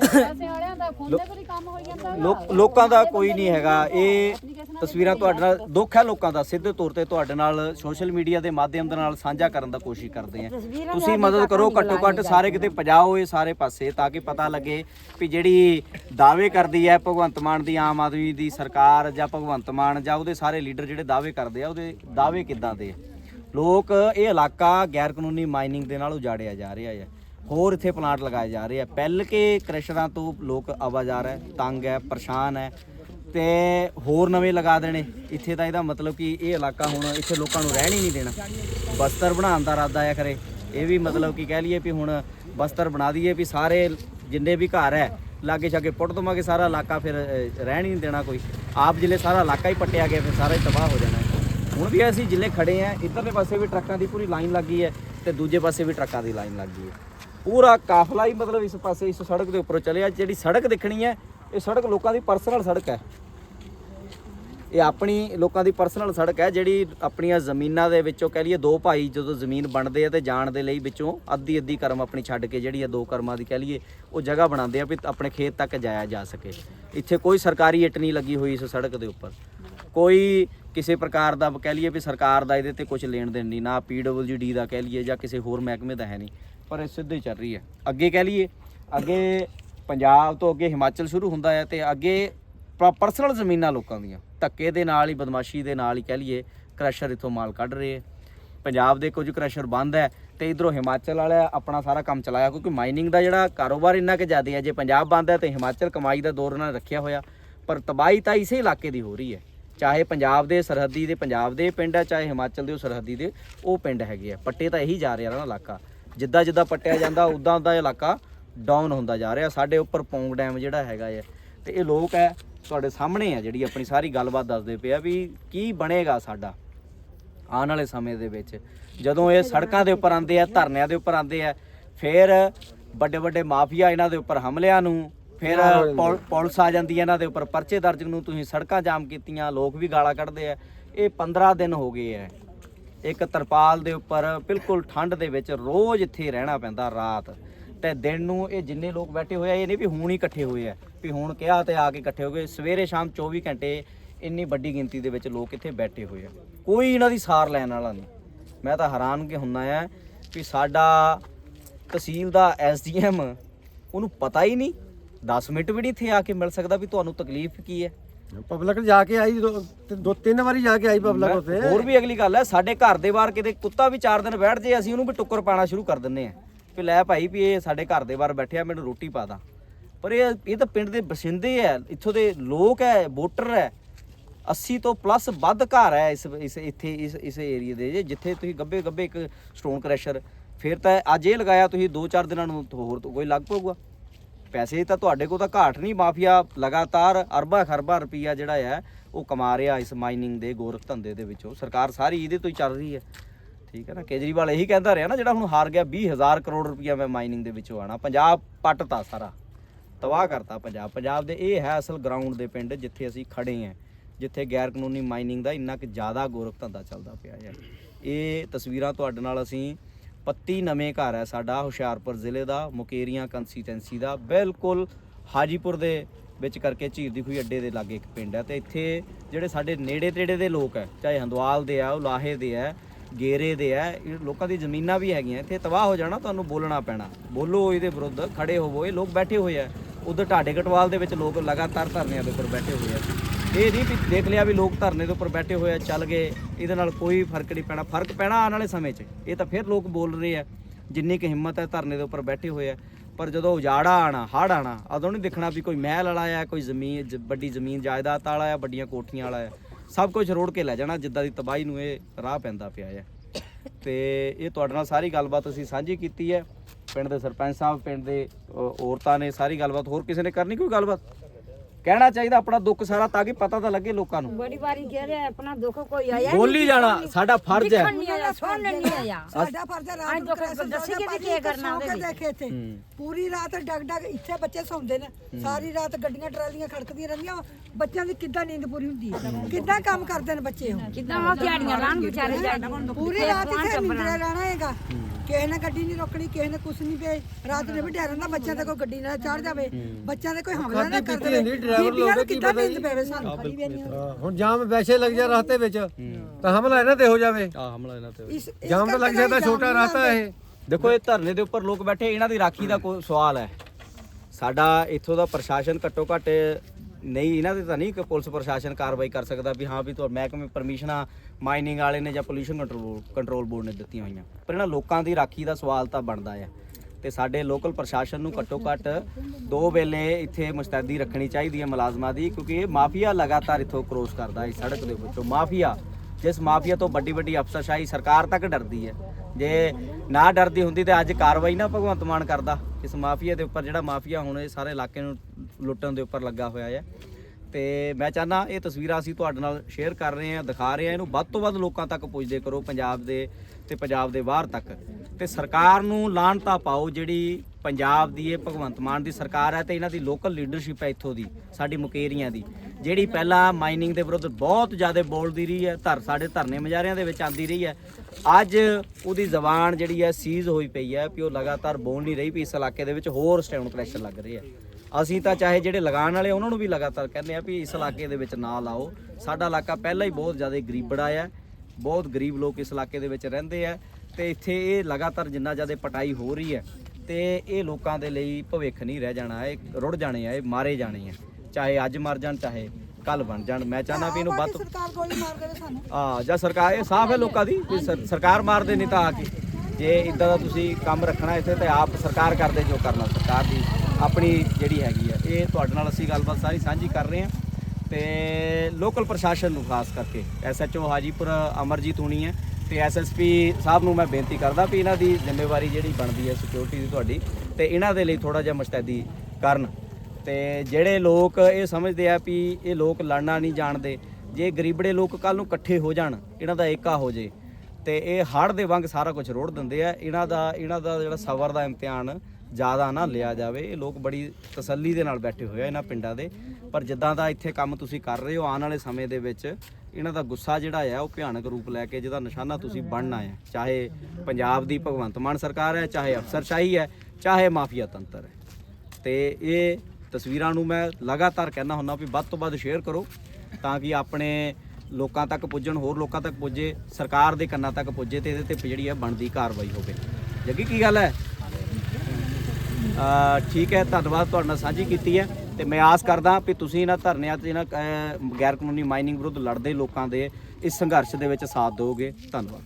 ਪੈਸੇ ਵਾਲਿਆਂ ਦਾ ਫੋਨ ਤੇ ਕੋਈ ਕੰਮ ਹੋਈ ਜਾਂਦਾ ਲੋਕ ਲੋਕਾਂ ਦਾ ਕੋਈ ਨਹੀਂ ਹੈਗਾ। ਇਹ ਤਸਵੀਰਾਂ ਤੁਹਾਡੇ ਨਾਲ ਦੁੱਖ ਹੈ ਲੋਕਾਂ ਦਾ। ਸਿੱਧੇ ਤੌਰ ਤੇ ਤੁਹਾਡੇ ਨਾਲ ਸੋਸ਼ਲ ਮੀਡੀਆ ਦੇ ਮਾਧਿਅਮ ਦੇ ਨਾਲ ਸਾਂਝਾ ਕਰਨ ਦਾ ਕੋਸ਼ਿਸ਼ ਕਰਦੇ ਆ। ਤੁਸੀਂ ਮਦਦ ਕਰੋ ਘੱਟੋ ਘੱਟ ਸਾਰੇ ਕਿਤੇ ਪਜਾਓ ਇਹ ਸਾਰੇ ਪਾਸੇ ਤਾਂ ਕਿ ਪਤਾ ਲੱਗੇ ਵੀ ਜਿਹੜੀ ਦਾਅਵੇ ਕਰਦੀ ਹੈ ਭਗਵੰਤ ਮਾਨ ਦੀ ਆਮ ਆਦਮੀ ਦੀ ਸਰਕਾਰ ਜਾਂ ਭਗਵੰਤ ਮਾਨ ਜਾਂ ਉਹਦੇ ਸਾਰੇ ਲੀਡਰ ਜਿਹੜੇ ਦਾਅਵੇ ਕਰਦੇ ਆ ਉਹਦੇ ਦਾਅਵੇ ਕਿੱਦਾਂ ਦੇ ਲੋਕ ਇਹ ਇਲਾਕਾ ਗੈਰ ਕਾਨੂੰਨੀ ਮਾਈਨਿੰਗ ਦੇ ਨਾਲ ਉਜਾੜਿਆ ਜਾ ਰਿਹਾ ਹੈ। ਹੋਰ ਇੱਥੇ ਪਲਾਂਟ ਲਗਾਏ ਜਾ ਰਹੇ ਆ। ਪਹਿਲ ਕੇ ਕ੍ਰੈਸ਼ਰਾਂ ਤੋਂ ਲੋਕ ਆਵਾਜ਼ਾਰ ਹੈ ਤੰਗ ਹੈ, ਪਰੇਸ਼ਾਨ ਹੈ। ਤੇ ਹੋਰ ਨਵੇਂ ਲਗਾ ਦੇਣੇ। ਇੱਥੇ ਤਾਂ ਇਹਦਾ ਮਤਲਬ ਕਿ ਇਹ ਇਲਾਕਾ ਹੁਣ ਇੱਥੇ ਲੋਕਾਂ ਨੂੰ ਰਹਿਣ ਹੀ ਨਹੀਂ ਦੇਣਾ। ਬਸਤਰ ਬਣਾਉਣ ਦਾ ਇਰਾਦਾ ਆ ਕਰੇ ਇਹ ਵੀ ਮਤਲਬ ਕਿ ਕਹਿ ਲਈਏ ਵੀ ਹੁਣ ਬਸਤਰ ਬਣਾ ਦਈਏ ਵੀ ਸਾਰੇ ਜਿੰਨੇ ਵੀ ਘਰ ਹੈ, ਲਾਗੇ ਛਾਗੇ ਪੁੱਟ ਦਵਾਂਗੇ, ਸਾਰਾ ਇਲਾਕਾ ਫਿਰ ਰਹਿਣ ਹੀ ਨਹੀਂ ਦੇਣਾ ਕੋਈ। ਆਪ ਜਿਲੇ ਸਾਰਾ ਇਲਾਕਾ ਹੀ ਪੱਟਿਆ ਗਿਆ, ਫਿਰ ਸਾਰਾ ਹੀ ਤਬਾਹ ਹੋ ਜਾਣਾ। ਹੁਣ ਵੀ ਅਸੀਂ ਜਿਲੇ ਖੜੇ ਆ, ਇੱਧਰਲੇ ਪਾਸੇ ਵੀ ਟਰੱਕਾਂ ਦੀ ਪੂਰੀ ਲਾਈਨ ਲੱਗੀ ਹੈ ਤੇ ਦੂਜੇ ਪਾਸੇ ਵੀ ਟਰੱਕਾਂ ਦੀ ਲਾਈਨ ਲੱਗੀ ਹੈ। ਪੂਰਾ ਕਾਫਲਾ ਹੀ ਮਤਲਬ ਇਸ ਪਾਸੇ ਇਸ ਸੜਕ ਦੇ ਉੱਪਰੋਂ ਚੱਲਿਆ। ਜਿਹੜੀ ਸੜਕ ਦੇਖਣੀ ਹੈ, ਇਹ ਸੜਕ ਲੋਕਾਂ ਦੀ ਪਰਸਨਲ ਸੜਕ ਹੈ। ਇਹ ਆਪਣੀ ਲੋਕਾਂ ਦੀ ਪਰਸਨਲ ਸੜਕ ਹੈ, ਜਿਹੜੀ ਆਪਣੀਆਂ ਜ਼ਮੀਨਾਂ ਦੇ ਵਿੱਚੋਂ ਕਹਿ ਲਈਏ ਦੋ ਭਾਈ ਜਦੋਂ ਜ਼ਮੀਨ ਬਣਦੇ ਆ ਤੇ ਜਾਣ ਦੇ ਲਈ ਵਿੱਚੋਂ ਅੱਧੀ ਅੱਧੀ ਕਰਮ ਆਪਣੀ ਛੱਡ ਕੇ ਜਿਹੜੀ ਆ ਦੋ ਕਰਮਾਂ ਦੀ ਕਹਿ ਲਈਏ, ਉਹ ਜਗ੍ਹਾ ਬਣਾਉਂਦੇ ਆ ਵੀ ਆਪਣੇ ਖੇਤ ਤੱਕ ਜਾਇਆ ਜਾ ਸਕੇ। ਇੱਥੇ ਕੋਈ ਸਰਕਾਰੀ ਇੱਟ ਨਹੀਂ ਲੱਗੀ ਹੋਈ ਇਸ ਸੜਕ ਦੇ ਉੱਪਰ। ਕੋਈ ਕਿਸੇ ਪ੍ਰਕਾਰ ਦਾ ਕਹਿ ਲਈਏ ਵੀ ਸਰਕਾਰ ਦਾ ਇਹਦੇ ਤੇ ਕੁਝ ਲੈਣ ਦੇਣ ਨਹੀਂ, ਨਾ ਡੀ ਦਾ ਕਹਿ ਲਈਏ ਜਾਂ ਕਿਸੇ ਹੋਰ ਮਹਿਕਮੇ ਦਾ ਹੈ ਨਹੀਂ, ਪਰ ਇਹ ਸਿੱਧੇ ਚੱਲ ਰਹੀ ਹੈ। ਅੱਗੇ ਕਹਿ ਲਈਏ, ਅੱਗੇ ਪੰਜਾਬ ਤੋਂ ਅੱਗੇ ਹਿਮਾਚਲ ਸ਼ੁਰੂ ਹੁੰਦਾ ਹੈ ਤੇ ਅੱਗੇ ਪਰਸਨਲ ਜ਼ਮੀਨਾਂ ਲੋਕਾਂ ਦੀਆਂ, ਧੱਕੇ ਦੇ ਨਾਲ ਹੀ, ਬਦਮਾਸ਼ੀ ਦੇ ਨਾਲ ਹੀ ਕਹਿ ਲਈਏ ਕ੍ਰਸ਼ਰ ਇਥੋਂ ਮਾਲ ਕੱਢ ਰਹੇ ਹੈ। ਪੰਜਾਬ ਦੇ ਕੁਝ ਕ੍ਰਸ਼ਰ ਬੰਦ ਹੈ ਤੇ ਇਧਰੋਂ ਹਿਮਾਚਲ ਵਾਲਾ ਆਪਣਾ ਸਾਰਾ ਕੰਮ ਚਲਾਇਆ, ਕਿਉਂਕਿ ਮਾਈਨਿੰਗ ਦਾ ਜਿਹੜਾ ਕਾਰੋਬਾਰ ਇੰਨਾ ਕਿ ਜ਼ਿਆਦਾ ਹੈ, ਜੇ ਪੰਜਾਬ ਬੰਦ ਹੈ ਤੇ ਹਿਮਾਚਲ ਕਮਾਈ ਦਾ ਦੌਰ ਉਹਨਾਂ ਨੇ ਰੱਖਿਆ ਹੋਇਆ, ਪਰ ਤਬਾਹੀ ਤਾਂ ਇਸੇ ਇਲਾਕੇ ਦੀ ਹੋ ਰਹੀ ਹੈ। ਚਾਹੇ ਪੰਜਾਬ ਦੇ ਸਰਹੱਦੀ ਦੇ, ਪੰਜਾਬ ਦੇ ਪਿੰਡ ਹੈ ਚਾਹੇ ਹਿਮਾਚਲ ਦੇ, ਉਹ ਸਰਹੱਦੀ ਦੇ, ਉਹ ਪਿੰਡ ਹੈਗੇ ਆ। ਪੱਟੇ ਤਾਂ ਇਹੀ ਜਾ ਰਿਹਾ ਨਾ ਇਲਾਕਾ। ਜਿੱਦਾਂ ਜਿੱਦਾਂ ਪੱਟਿਆ ਜਾਂਦਾ, ਉਦਾਂ ਉਦਾਂ ਇਲਾਕਾ ਡਾਊਨ ਹੁੰਦਾ ਜਾ ਰਿਹਾ। ਸਾਡੇ ਉੱਪਰ ਪੌਂਗ ਡੈਮ ਜਿਹੜਾ ਹੈਗਾ ਹੈ ਤੇ ਇਹ ਲੋਕ ਹੈ ਤੁਹਾਡੇ ਸਾਹਮਣੇ ਆ ਜਿਹੜੀ ਆਪਣੀ ਸਾਰੀ ਗੱਲਬਾਤ ਦੱਸਦੇ ਪਏ ਆ ਵੀ ਕੀ ਬਣੇਗਾ ਸਾਡਾ ਆਉਣ ਵਾਲੇ ਸਮੇਂ ਦੇ ਵਿੱਚ। ਜਦੋਂ ਇਹ ਸੜਕਾਂ ਦੇ ਉੱਪਰ ਆਉਂਦੇ ਆ, ਧਰਨਿਆਂ ਦੇ ਉੱਪਰ ਆਉਂਦੇ ਆ, ਫਿਰ ਵੱਡੇ ਵੱਡੇ ਮਾਫੀਆ ਇਹਨਾਂ ਦੇ ਉੱਪਰ ਹਮਲਿਆਂ ਨੂੰ ਫਿਰ ਪੁਲ- ਪੁਲਿਸ ਆ ਜਾਂਦੀ ਹੈ ਇਹਨਾਂ ਦੇ ਉੱਪਰ ਪਰਚੇ ਦਰਜ ਨੂੰ ਤੁਸੀਂ ਸੜਕਾਂ ਜਾਮ ਕੀਤੀਆਂ ਲੋਕ ਵੀ ਗਾਲਾਂ ਕੱਢਦੇ ਆ। ਇਹ 15 ਦਿਨ ਹੋ ਗਏ ਆ ਇੱਕ ਤਰਪਾਲ ਦੇ ਉੱਪਰ ਬਿਲਕੁਲ ਠੰਡ ਦੇ ਵਿੱਚ ਰੋਜ਼ ਇੱਥੇ ਰਹਿਣਾ ਪੈਂਦਾ ਰਾਤ। ਤੇ ਦਿਨ ਨੂੰ ਇਹ ਜਿੰਨੇ ਲੋਕ ਬੈਠੇ ਹੋਏ ਆ ਇਹ ਨਹੀਂ ਵੀ ਹੁਣ ਹੀ ਇਕੱਠੇ ਹੋਏ ਆ ਵੀ ਹੁਣ ਕਿਹਾ ਤੇ ਆ ਕੇ ਇਕੱਠੇ ਹੋ ਗਏ। ਸਵੇਰੇ ਸ਼ਾਮ 24 ਘੰਟੇ ਇੰਨੀ ਵੱਡੀ ਗਿਣਤੀ ਦੇ ਵਿੱਚ ਲੋਕ ਇੱਥੇ ਬੈਠੇ ਹੋਏ ਆ। ਕੋਈ ਇਹਨਾਂ ਦੀ ਸਾਰ ਲੈਣ ਵਾਲਾ ਨਹੀਂ। ਮੈਂ ਤਾਂ ਹੈਰਾਨ ਕਿ ਹੁੰਨਾ ਆ ਵੀ ਸਾਡਾ ਤਹਿਸੀਲ ਦਾ ਐਸਡੀਐਮ ਉਹਨੂੰ ਪਤਾ ਹੀ ਨਹੀਂ 10 ਮਿੰਟ ਵੀ ਨਹੀਂ ਇੱਥੇ ਆ ਕੇ ਮਿਲ ਸਕਦਾ ਵੀ ਤੁਹਾਨੂੰ ਤਕਲੀਫ ਕੀ ਹੈ। ਪਬਲਿਕ ਜਾ ਕੇ ਆਈ ਦੋ ਤੇ ਦੋ ਤਿੰਨ ਵਾਰੀ ਜਾ ਕੇ ਆਈ ਪਬਲਿਕ ਉੱਥੇ। ਹੋਰ ਵੀ ਅਗਲੀ ਗੱਲ ਹੈ ਸਾਡੇ ਘਰ ਦੇ ਬਾਹਰ ਕਿਤੇ ਕੁੱਤਾ ਵੀ 4 ਦਿਨ ਬੈਠ ਜੇ ਅਸੀਂ ਉਹਨੂੰ ਵੀ ਟੁੱਕਰ ਪਾਣਾ ਸ਼ੁਰੂ ਕਰ ਦਿੰਨੇ ਆ ਵੀ ਲੈ ਭਾਈ ਵੀ ਇਹ ਸਾਡੇ ਘਰ ਦੇ ਬਾਹਰ ਬੈਠਿਆ ਮੈਨੂੰ ਰੋਟੀ ਪਾ ਦਾ। ਪਰ ਇਹ ਇਹ ਤਾਂ ਪਿੰਡ ਦੇ ਬਸਿੰਦੇ ਆ ਇੱਥੋਂ ਦੇ ਲੋਕ ਹੈ ਵੋਟਰ ਹੈ। 80 ਤੋਂ ਪਲੱਸ ਵੱਧ ਘਰ ਹੈ ਇਸ ਇਸ ਇੱਥੇ ਇਸ ਇਸ ਏਰੀਆ ਦੇ ਜਿੱਥੇ ਤੁਸੀਂ ਗੱਬੇ ਗੱਬੇ ਇੱਕ ਸਟੋਨ ਕ੍ਰੈਸ਼ਰ ਫਿਰ ਤਾਂ ਅੱਜ ਇਹ ਲਗਾਇਆ ਤੁਸੀਂ 2-4 ਦਿਨਾਂ ਨੂੰ ਹੋਰ ਤੋਂ ਕੋਈ ਲੱਗ ਪਊਗਾ। ਪੈਸੇ ਤਾਂ ਤੁਹਾਡੇ ਕੋਲ ਤਾਂ ਘਾਟ ਨਹੀਂ, ਮਾਫੀਆ ਲਗਾਤਾਰ ਅਰਬਾਂ ਖਰਬਾਂ ਰੁਪਈਆ ਜਿਹੜਾ ਹੈ ਉਹ ਕਮਾ ਰਿਹਾ ਇਸ ਮਾਈਨਿੰਗ ਦੇ ਗੋਰਖ ਧੰਦੇ ਦੇ ਵਿੱਚੋਂ। ਸਰਕਾਰ ਸਾਰੀ ਇਹਦੇ ਤੋਂ ਹੀ ਚੱਲ ਰਹੀ ਹੈ। ਠੀਕ ਹੈ ਨਾ, ਕੇਜਰੀਵਾਲ ਇਹੀ ਕਹਿੰਦਾ ਰਿਹਾ ਨਾ ਜਿਹੜਾ ਹੁਣ ਹਾਰ ਗਿਆ 20000 ਕਰੋੜ ਰੁਪਈਆ ਮੈਂ ਮਾਈਨਿੰਗ ਦੇ ਵਿੱਚੋਂ ਆਣਾ। ਪੰਜਾਬ ਪੱਟਤਾ ਸਾਰਾ, ਤਬਾਹ ਕਰਤਾ ਪੰਜਾਬ। ਪੰਜਾਬ ਦੇ ਇਹ ਹੈ ਅਸਲ ਗਰਾਊਂਡ ਦੇ ਪਿੰਡ ਜਿੱਥੇ ਅਸੀਂ ਖੜੇ ਹਾਂ, ਜਿੱਥੇ ਗੈਰ ਕਾਨੂੰਨੀ ਮਾਈਨਿੰਗ ਦਾ ਇੰਨਾ ਕਿ ਜ਼ਿਆਦਾ ਗੋਰਖ ਧੰਦਾ ਚੱਲਦਾ ਪਿਆ ਹੈ ਇਹ ਤਸਵੀਰਾਂ ਤੁਹਾਡੇ ਨਾਲ ਅਸੀਂ ਪੱਤੀ ਨਵੇਂ ਘਰ ਹੈ ਸਾਡਾ, ਹੁਸ਼ਿਆਰਪੁਰ ਜ਼ਿਲ੍ਹੇ ਦਾ, ਮੁਕੇਰੀਆਂ ਕੰਸਟੀਟੈਂਸੀ ਦਾ, ਬਿਲਕੁਲ ਹਾਜੀਪੁਰ ਦੇ ਵਿੱਚ ਕਰਕੇ ਝੀਰ ਦੀ ਖੂਹੀ ਅੱਡੇ ਦੇ ਲਾਗੇ ਇੱਕ ਪਿੰਡ ਹੈ ਤੇ ਇੱਥੇ ਜਿਹੜੇ ਸਾਡੇ ਨੇੜੇ ਤੇੜੇ ਦੇ ਲੋਕ ਹੈ, ਚਾਹੇ ਹੰਦਵਾਲ ਦੇ ਆ, ਉਲਾਹੇ ਦੇ ਆ, ਗੇਰੇ ਦੇ ਆ ਲੋਕਾਂ ਦੀ ਜ਼ਮੀਨਾਂ ਵੀ ਹੈਗੀਆਂ, ਇੱਥੇ ਤਬਾਹ ਹੋ ਜਾਣਾ, ਤੁਹਾਨੂੰ ਬੋਲਣਾ ਪੈਣਾ। ਬੋਲੋ ਇਹਦੇ ਵਿਰੁੱਧ, ਖੜੇ ਹੋਵੋ, ਇਹ ਲੋਕ ਬੈਠੇ ਹੋਏ ਆ। ਉਧਰ ਢਾਡੇ ਕਟਵਾਲ ਦੇ ਵਿੱਚ ਲੋਕ ਲਗਾਤਾਰ ਧਰਨਿਆਂ ਦੇ ਉੱਪਰ ਬੈਠੇ ਹੋਏ ਆ। ਇਹ ਨਹੀਂ ਵੀ ਦੇਖ ਲਿਆ ਵੀ ਲੋਕ ਧਰਨੇ ਦੇ ਉੱਪਰ ਬੈਠੇ ਹੋਏ ਆ, ਚੱਲ ਗਏ, ਇਹਦੇ ਨਾਲ ਕੋਈ ਫ਼ਰਕ ਨਹੀਂ ਪੈਣਾ। ਫ਼ਰਕ ਪੈਣਾ ਆਉਣ ਵਾਲੇ ਸਮੇਂ 'ਚ। ਇਹ ਤਾਂ ਫਿਰ ਲੋਕ ਬੋਲ ਰਹੇ ਆ, ਜਿੰਨੀ ਕਿ ਹਿੰਮਤ ਹੈ ਧਰਨੇ ਦੇ ਉੱਪਰ ਬੈਠੇ ਹੋਏ ਆ। ਪਰ ਜਦੋਂ ਉਜਾੜਾ ਆਣਾ ਹੜ ਆਣਾ ਉਦੋਂ ਨਹੀਂ ਦੇਖਣਾ ਵੀ ਕੋਈ ਮਹਿਲ ਵਾਲਾ ਆ, ਕੋਈ ਜ਼ਮੀਨ, ਜ- ਵੱਡੀ ਜ਼ਮੀਨ ਜਾਇਦਾਦ ਵਾਲਾ ਆ, ਵੱਡੀਆਂ ਕੋਠੀਆਂ ਵਾਲਾ ਆ। ਸਭ ਕੁਝ ਰੋੜ ਕੇ ਲੈ ਜਾਣਾ, ਜਿੱਦਾਂ ਦੀ ਤਬਾਹੀ ਨੂੰ ਇਹ ਰਾਹ ਪੈਂਦਾ ਪਿਆ ਆ। ਤੇ ਇਹ ਤੁਹਾਡੇ ਨਾਲ ਸਾਰੀ ਗੱਲਬਾਤ ਅਸੀਂ ਸਾਂਝੀ ਕੀਤੀ ਹੈ। ਪਿੰਡ ਦੇ ਸਰਪੰਚ ਸਾਹਿਬ, ਪਿੰਡ ਦੇ ਔਰਤਾਂ ਨੇ ਸਾਰੀ ਗੱਲਬਾਤ ਹੋਰ ਕਿਸੇ ਨੇ ਕਰਨੀ, ਕੋਈ ਗੱਲਬਾਤ? ਕਹਿਣਾ ਚਾਹੀਦਾ ਆਪਣਾ ਦੁੱਖ ਸਾਰਾ ਤਾਂ ਕਿ ਪਤਾ ਤਾਂ ਲੱਗੇ ਲੋਕਾਂ ਨੂੰ। ਬੜੀ ਵਾਰੀ ਕਹਿ ਰਿਹਾ ਆਪਣਾ ਦੁੱਖ ਕੋਈ ਆਇਆ ਬੋਲੀ ਜਾਣਾ ਸਾਡਾ ਫਰਜ਼ ਹੈ। ਨਹੀਂ ਆਇਆ ਸੁਣਨ ਨਹੀਂ ਆਇਆ। ਸਾਡਾ ਫਰਜ਼ ਹੈ ਰਾਤ ਅੱਜ ਨੂੰ ਦੁੱਖ ਕ੍ਰੈਸ਼ਰ ਦੱਸੀ ਕਿ ਭਾਜੀ ਕੀ ਕਰਨਾ ਸੌਂ ਉਹਦੇ ਕੇ ਲਈ। ਦੇਖੇ ਇੱਥੇ। ਪੂਰੀ ਰਾਤ ਡਗ ਡਗ ਇੱਥੇ ਬੱਚੇ ਸੌਂਦੇ ਨੇ। ਸਾਰੀ ਰਾਤ ਗੱਡੀਆਂ ਟਰਾਲੀਆਂ ਖੜਕਦੀਆਂ ਰਹਿੰਦੀਆਂ। ਬੱਚਿਆਂ ਦੀ ਕਿੱਦਾਂ ਨੀਂਦ ਪੂਰੀ ਹੁੰਦੀ ਹੈ? ਕਿੱਦਾਂ ਕੰਮ ਕਰਦੇ ਨੇ ਬੱਚੇ ਉਹ? ਕਿੱਦਾਂ ਉਹ ਝਾੜੀਆਂ ਲਾਣ ਵਿਚਾਰੇ ਜਾਣ ਪੂਰੀ ਰਾਤ ਇੱਥੇ ਨਿੰਦਰੇ ਰਹਿਣਾ ਹੈਗਾ। ਕਿਸੇ ਨੇ ਗੱਡੀ ਨਹੀਂ ਰੋਕਣੀ ਕਿਸੇ ਨੇ ਕੁਛ ਨਹੀਂ ਪਏ ਰਾਤ ਨੂੰ ਵੀ ਡਰ ਰਹਿੰਦਾ ਬੱਚਿਆਂ ਤੇ ਕੋਈ ਗੱਡੀ ਨਾ ਚੜ ਜਾਵੇ ਬੱਚਿਆਂ ਦੇ ਕੋਈ ਹਮਲਾ ਨਾ ਕਰ ਦੇਵੇ। ਹੁੰਦੀ, ਡਰਾਈਵਰ ਬੀਬੀਆਂ ਨੂੰ ਲੋਕ ਕੀ ਕਿੱਦਾਂ ਪਤਾ ਨੀਂਦ ਪਵੇ ਸਾਨੂੰ ਖੜੀ ਵੀ ਨਹੀਂ ਹਾਂ, ਹੁਣ ਜਾਮ ਵੈਸੇ ਲੱਗ ਜਾ ਰਸਤੇ ਵਿੱਚ। ਤਾਂ ਹਮਲਾ ਇਹਨਾਂ ਤੇ ਹੋ ਜਾਵੇ। ਆ ਹਮਲਾ ਇਹਨਾਂ ਤੇ ਇਸ ਇਸ ਜਾਮ ਤਾਂ ਲੱਗ ਜਾਮ ਛੋਟਾ ਨਹੀਂ ਰਸਤਾ ਇਹ। ਦੇਖੋ ਇਹ ਧਰਨੇ ਦੇ ਉੱਪਰ ਲੋਕ ਬੈਠੇ ਇਹਨਾਂ ਦੀ ਰਾਖੀ ਦਾ ਕੋਈ ਸਵਾਲ ਹੈ। ਸਾਡਾ ਇੱਥੋਂ ਦਾ ਪ੍ਰਸ਼ਾਸਨ ਘੱਟੋ ਘੱਟ ਨਹੀਂ, ਇਹਨਾਂ ਦੇ ਤਾਂ ਨਹੀਂ ਕਿ ਪੁਲਿਸ ਪ੍ਰਸ਼ਾਸਨ ਕਾਰਵਾਈ ਕਰ ਸਕਦਾ ਵੀ ਹਾਂ ਵੀ ਤੁਹਾ, ਮਹਿਕਮੇ ਪਰਮਿਸ਼ਨਾਂ ਮਾਈਨਿੰਗ ਵਾਲੇ ਨੇ ਜਾਂ ਪੋਲੂਸ਼ਨ ਕੰਟਰੋਲ ਕੰਟਰੋਲ ਬੋਰਡ ਨੇ ਦਿੱਤੀਆਂ ਹੋਈਆਂ। ਪਰ ਇਹਨਾਂ ਲੋਕਾਂ ਦੀ ਰਾਖੀ ਦਾ ਸਵਾਲ ਤਾਂ ਬਣਦਾ ਹੈ ਤੇ ਸਾਡੇ ਲੋਕਲ ਪ੍ਰਸ਼ਾਸਨ ਨੂੰ ਘੱਟੋ ਘੱਟ ਦੋ ਵੇਲੇ ਇੱਥੇ ਮੁਸਤੈਦੀ ਰੱਖਣੀ ਚਾਹੀਦੀ ਹੈ ਮੁਲਾਜ਼ਮਾਂ ਦੀ, ਕਿਉਂਕਿ ਇਹ ਮਾਫੀਆ ਲਗਾਤਾਰ ਇੱਥੋਂ ਕਰੋਸ ਕਰਦਾ ਹੈ ਸੜਕ ਦੇ ਵਿੱਚੋਂ। ਮਾਫੀਆ, ਜਿਸ ਮਾਫੀਆ ਤੋਂ ਵੱਡੀ ਵੱਡੀ ਅਫਸਰਸ਼ਾਹੀ ਸਰਕਾਰ ਤੱਕ ਡਰਦੀ ਹੈ। ਜੇ ਨਾ ਡਰਦੀ ਹੁੰਦੀ ਤੇ ਅੱਜ ਕਾਰਵਾਈ ਨਾ ਭਗਵੰਤ ਮਾਨ ਕਰਦਾ। ਇਸ ਮਾਫੀਆ ਦੇ ਉੱਪਰ ਜਿਹੜਾ ਮਾਫੀਆ ਹੁਣ ਇਹ ਸਾਰੇ ਇਲਾਕੇ ਨੂੰ ਲੁੱਟਣ ਦੇ ਉੱਪਰ ਲੱਗਾ ਹੋਇਆ ਹੈ। ਤੇ ਮੈਂ ਚਾਹਨਾ ਇਹ ਤਸਵੀਰਾਂ ਅਸੀਂ ਤੁਹਾਡੇ ਨਾਲ ਸ਼ੇਅਰ ਕਰ ਰਹੇ ਹਾਂ, ਦਿਖਾ ਰਹੇ ਹਾਂ। ਇਹਨੂੰ ਵੱਧ ਤੋਂ ਵੱਧ ਲੋਕਾਂ ਤੱਕ ਪੁੱਜਦੇ ਕਰੋ ਪੰਜਾਬ ਦੇ ਤੇ ਪੰਜਾਬ ਦੇ ਬਾਹਰ ਤੱਕ। ਤੇ ਸਰਕਾਰ ਨੂੰ ਲਾਹਨਤਾ ਪਾਓ ਜਿਹੜੀ ਪੰਜਾਬ ਦੀ ਇਹ ਭਗਵੰਤ ਮਾਨ ਦੀ ਸਰਕਾਰ ਹੈ ਤੇ ਇਹਨਾਂ ਦੀ ਲੋਕਲ ਲੀਡਰਸ਼ਿਪ ਹੈ ਇੱਥੋਂ ਦੀ, ਸਾਡੀ ਮੁਕੇਰੀਆਂ ਦੀ। ਜਿਹੜੀ ਪਹਿਲਾਂ ਮਾਈਨਿੰਗ ਦੇ ਵਿਰੁੱਧ ਬਹੁਤ ਜ਼ਿਆਦਾ ਬੋਲਦੀ ਰਹੀ ਹੈ, ਧਰ ਸਾਡੇ ਧਰਨੇ ਮੁਜ਼ਾਹਰਿਆਂ ਦੇ ਵਿੱਚ ਆਂਦੀ ਰਹੀ ਹੈ। ਅੱਜ ਉਹਦੀ ਜ਼ਬਾਨ ਜਿਹੜੀ ਹੈ ਸੀਜ਼ ਹੋਈ ਪਈ ਹੈ ਕਿ ਉਹ ਲਗਾਤਾਰ ਬੋਲ ਨਹੀਂ ਰਹੀ ਵੀ ਇਸ ਇਲਾਕੇ ਦੇ ਵਿੱਚ ਹੋਰ ਸਟੈਂਡ ਪ੍ਰੈਸ਼ਰ ਲੱਗ ਰਹੇ ਹੈ ਅਸੀਂ ਤਾਂ ਚਾਹੇ ਜਿਹੜੇ ਲਗਾਉਣ ਵਾਲੇ ਉਹਨਾਂ ਨੂੰ ਵੀ ਲਗਾਤਾਰ ਕਹਿੰਦੇ ਆ ਵੀ ਇਸ ਇਲਾਕੇ ਦੇ ਵਿੱਚ ਨਾ ਲਾਓ। ਸਾਡਾ ਇਲਾਕਾ ਪਹਿਲਾਂ ਹੀ ਬਹੁਤ ਜ਼ਿਆਦਾ ਗਰੀਬੜਾ ਹੈ, ਬਹੁਤ ਗਰੀਬ ਲੋਕ ਇਸ ਇਲਾਕੇ ਦੇ ਵਿੱਚ ਰਹਿੰਦੇ ਆ ਤੇ ਇੱਥੇ ਇਹ ਲਗਾਤਾਰ ਜਿੰਨਾ ਜ਼ਿਆਦਾ ਪਟਾਈ ਹੋ ਰਹੀ ਹੈ ਤੇ ਇਹ ਲੋਕਾਂ ਦੇ ਲਈ ਭਵਿੱਖ ਨਹੀਂ ਰਹਿ ਜਾਣਾ, ਇਹ ਰੁੜ ਜਾਣੇ ਆ, ਇਹ ਮਾਰੇ ਜਾਣੇ ਆ। ਚਾਹੇ ਅੱਜ ਮਰ ਜਾਣ ਚਾਹੇ ਕੱਲ ਬਣ ਜਾਣ। ਮੈਂ ਚਾਹਨਾ ਵੀ ਇਹਨੂੰ ਵੱਧ ਤੋਂ- ਸਰਕਾਰ ਗੋਲੀ ਮਾਰ ਦੇਵੇ ਸਾਨੂੰ ਆ ਜਾਂ ਸਰਕਾਰ ਇਹ ਸਾਫ਼ ਹੈ ਲੋਕਾਂ ਦੀ ਵੀ ਸਰ- ਸਰਕਾਰ ਮਾਰਦੇ ਨਹੀਂ ਤਾਂ ਆ ਕੇ। ਜੇ ਇਦਾਂ ਦਾ ਤੁਸੀਂ ਕੰਮ ਰੱਖਣਾ ਇੱਥੇ ਤੇ ਆਪ ਸਰਕਾਰ ਕਰਦੇ ਜੋ ਕਰਨਾ ਸਰਕਾਰ ਦੀ ਆਪਣੀ ਜਿਹੜੀ ਹੈਗੀ ਆ। ਇਹ ਤੁਹਾਡੇ ਨਾਲ ਅਸੀਂ ਗੱਲਬਾਤ ਸਾਰੀ ਸਾਂਝੀ ਕਰ ਰਹੇ ਹਾਂ। ਤੇ ਲੋਕਲ ਪ੍ਰਸ਼ਾਸਨ ਨੂੰ ਖਾਸ ਕਰਕੇ ਐਸਐਚਓ ਹਾਜੀਪੁਰ ਅਮਰਜੀਤ ਹੁਣੀ ਹੈ ਤੇ ਐਸਐਸਪੀ ਸਾਹਿਬ ਨੂੰ ਮੈਂ ਬੇਨਤੀ ਕਰਦਾ ਵੀ ਇਹਨਾਂ ਦੀ ਜ਼ਿੰਮੇਵਾਰੀ ਜਿਹੜੀ ਬਣਦੀ ਹੈ ਸਿਕਿਉਰਿਟੀ ਦੀ ਤੁਹਾਡੀ ਤੇ ਇਹਨਾਂ ਦੇ ਲਈ ਥੋੜਾ ਜਿਹਾ ਮੁਸਤੈਦੀ ਕਰਨ। ਤੇ ਜਿਹੜੇ ਲੋਕ ਇਹ ਸਮਝਦੇ ਆ ਵੀ ਇਹ ਲੋਕ ਲੜਨਾ ਨਹੀਂ ਜਾਣਦੇ, ਜੇ ਗਰੀਬੜੇ ਲੋਕ ਕੱਲ ਨੂੰ ਇਕੱਠੇ ਹੋ ਜਾਣ, ਇਹਨਾਂ ਦਾ ਏਕਾ ਹੋ ਜੇ, ਤੇ ਇਹ ਹੜ ਦੇ ਵਾਂਗ ਸਾਰਾ ਕੁਝ ਰੋੜ ਦਿੰਦੇ ਆ, ਇਹਨਾਂ ਦਾ ਇਹਨਾਂ ਦਾ ਜਿਹੜਾ ਸਬਰ ਦਾ ਇਮਤਿਹਾਨ ਜ਼ਿਆਦਾ ਨਾ ਲਿਆ ਜਾਵੇ, ਇਹ ਲੋਕ ਬੜੀ ਤਸੱਲੀ ਦੇ ਨਾਲ ਬੈਠੇ ਹੋਏ ਆ ਇਹਨਾਂ ਪਿੰਡਾਂ ਦੇ, ਪਰ ਜਿੱਦਾਂ ਦਾ ਇੱਥੇ ਕੰਮ ਤੁਸੀਂ ਕਰ ਰਹੇ ਹੋ ਆਉਣ ਵਾਲੇ ਸਮੇਂ ਦੇ ਵਿੱਚ, ਇਹਨਾਂ ਦਾ ਗੁੱਸਾ ਜਿਹੜਾ ਆ, ਉਹ ਭਿਆਨਕ ਰੂਪ ਲੈ ਕੇ ਜਿਹਦਾ ਨਿਸ਼ਾਨਾ ਤੁਸੀਂ ਬਣਨਾ ਹੈ ਚਾਹੇ ਪੰਜਾਬ ਦੀ ਭਗਵੰਤ ਮਾਨ ਸਰਕਾਰ ਹੈ, ਚਾਹੇ ਅਫਸਰਸ਼ਾਹੀ ਹੈ, ਚਾਹੇ ਮਾਫੀਆ ਤੰਤਰ ਹੈ। ਤੇ ਇਹ ਤਸਵੀਰਾਂ ਨੂੰ ਮੈਂ ਲਗਾਤਾਰ ਕਹਿਣਾ ਹੁੰਦਾ ਵੀ ਵੱਧ ਤੋਂ ਵੱਧ ਸ਼ੇਅਰ ਕਰੋ ਤਾਂ ਕਿ ਆਪਣੇ ਲੋਕਾਂ ਤੱਕ ਪੁੱਜਣ ਹੋਰ ਲੋਕਾਂ ਤੱਕ ਪੁੱਜੇ ਸਰਕਾਰ ਦੇ ਕੰਨਾਂ ਤੱਕ ਪੁੱਜੇ ਤੇ ਇਹਦੇ ਤੇ ਜਿਹੜੀ ਹੈ ਬਣਦੀ ਕਾਰਵਾਈ ਹੋਵੇ। ਜੱਗੀ ਕੀ ਗੱਲ ਹੈ? ਅ, ਠੀਕ ਹੈ ਧੰਨਵਾਦ ਤੁਹਾਡੇ ਨਾਲ ਸਾਂਝੀ ਕੀਤੀ ਹੈ ਤੇ ਮੈਂ ਆਸ ਕਰਦਾ ਵੀ ਤੁਸੀਂ ਇਹਨਾਂ ਧਰਨਿਆਂ ਤੇ ਇਹਨਾਂ ਗੈਰ ਕਾਨੂੰਨੀ ਮਾਈਨਿੰਗ ਵਿਰੁੱਧ ਲੜਦੇ ਲੋਕਾਂ ਦੇ ਇਸ ਸੰਘਰਸ਼ ਦੇ ਵਿੱਚ ਸਾਥ ਦਿਓਗੇ। ਧੰਨਵਾਦ।